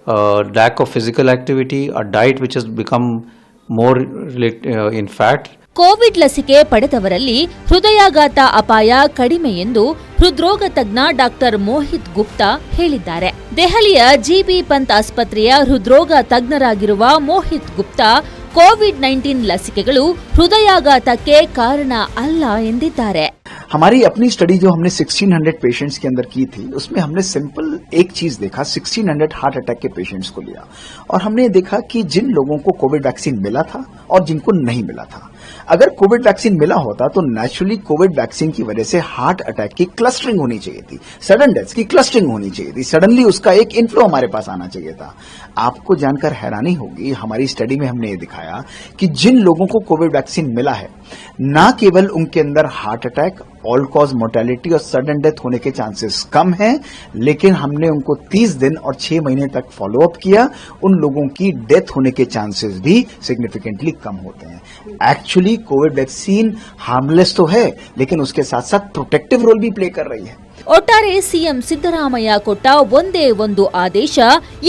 uh, lack of physical activity, a diet which has become more uh, in fat, covid ಲಸಿಕೆ ಪಡೆದವರಲ್ಲಿ ಹೃದಯಾಘಾತ ಅಪಾಯ ಕಡಿಮೆ ಎಂದು ಹೃದ್ರೋಗ ತಜ್ಞ doctor Mohit Gupta ಹೇಳಿದ್ದಾರೆ ದೆಹಲಿಯ ಜಿಬಿ ಪಂತ್ ಆಸ್ಪತ್ರೆಯ ಹೃದ್ರೋಗ ತಜ್ಞರಾಗಿರುವ ಮೋಹಿತ್ ಗುಪ್ತಾ ಕೋವಿಡ್ ನೈನ್ಟೀನ್ ಲಸಿಕೆಗಳು ಹೃದಯಾಘಾತಕ್ಕೆ ಕಾರಣ ಅಲ್ಲ ಎಂದಿದ್ದಾರೆ हमारी अपनी स्टडी जो हमने 1600 पेशेंट्स के अंदर की थी उसमें हमने सिंपल एक चीज देखा 1600 हार्ट अटैक के पेशेंट्स को लिया और हमने देखा कि जिन लोगों को कोविड वैक्सीन मिला था और जिनको नहीं मिला था अगर कोविड वैक्सीन मिला होता तो नेचुरली कोविड वैक्सीन की वजह से हार्ट अटैक की क्लस्टरिंग होनी चाहिए थी। सडन डेथ की क्लस्टरिंग होनी चाहिए थी। सडनली उसका एक इन्फ्लो हमारे पास आना चाहिए था। आपको जानकर हैरानी होगी, हमारी स्टडी में हमने ये दिखाया कि जिन लोगों को कोविड वैक्सीन मिला है, न केवल उनके अंदर heart attack all cause mortality और सडन डेथ होने के चांसेस कम हैं, लेकिन हमने उनको 30 दिन और 6 महीने तक फॉलो अप किया, उन लोगों की डेथ होने के चांसेस भी सिग्निफिकेंटली कम होते हैं। एक्चुअली कोविड वैक्सीन हार्मलेस तो है, लेकिन उसके साथ साथ प्रोटेक्टिव रोल भी प्ले कर रही है। ಒಟ್ಟಾರೆ ಸಿಎಂ ಸಿದ್ದರಾಮಯ್ಯ ಕೊಟ್ಟ ಒಂದೇ ಒಂದು ಆದೇಶ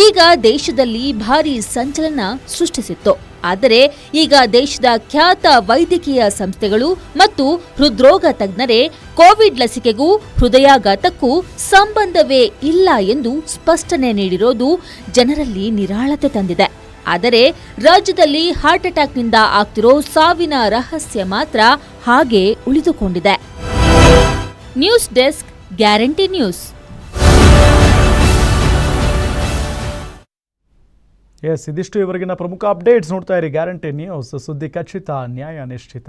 ಈಗ ದೇಶದಲ್ಲಿ ಭಾರೀ ಸಂಚಲನ ಸೃಷ್ಟಿಸಿತ್ತು. ಆದರೆ ಈಗ ದೇಶದ ಖ್ಯಾತ ವೈದ್ಯಕೀಯ ಸಂಸ್ಥೆಗಳು ಮತ್ತು ಹೃದ್ರೋಗ ತಜ್ಞರೇ ಕೋವಿಡ್ ಲಸಿಕೆಗೂ ಹೃದಯಾಘಾತಕ್ಕೂ ಸಂಬಂಧವೇ ಇಲ್ಲ ಎಂದು ಸ್ಪಷ್ಟನೆ ನೀಡಿರೋದು ಜನರಲ್ಲಿ ನಿರಾಳತೆ ತಂದಿದೆ. ಆದರೆ ರಾಜ್ಯದಲ್ಲಿ ಹಾರ್ಟ್ ಅಟ್ಯಾಕ್ನಿಂದ ಆಗ್ತಿರೋ ಸಾವಿನ ರಹಸ್ಯ ಮಾತ್ರ ಹಾಗೆ ಉಳಿದುಕೊಂಡಿದೆ. News desk guarantee news. Yes, ಇದಿಷ್ಟು ಇವರೆಗಿನ ಪ್ರಮುಖ ಅಪ್ಡೇಟ್ಸ್ ನೋಡ್ತಾ ಇರಿ. ಗ್ಯಾರಂಟಿ ನ್ಯೂಸ್, ಸುದ್ದಿ ಖಚಿತ, ನ್ಯಾಯ ನಿಶ್ಚಿತ.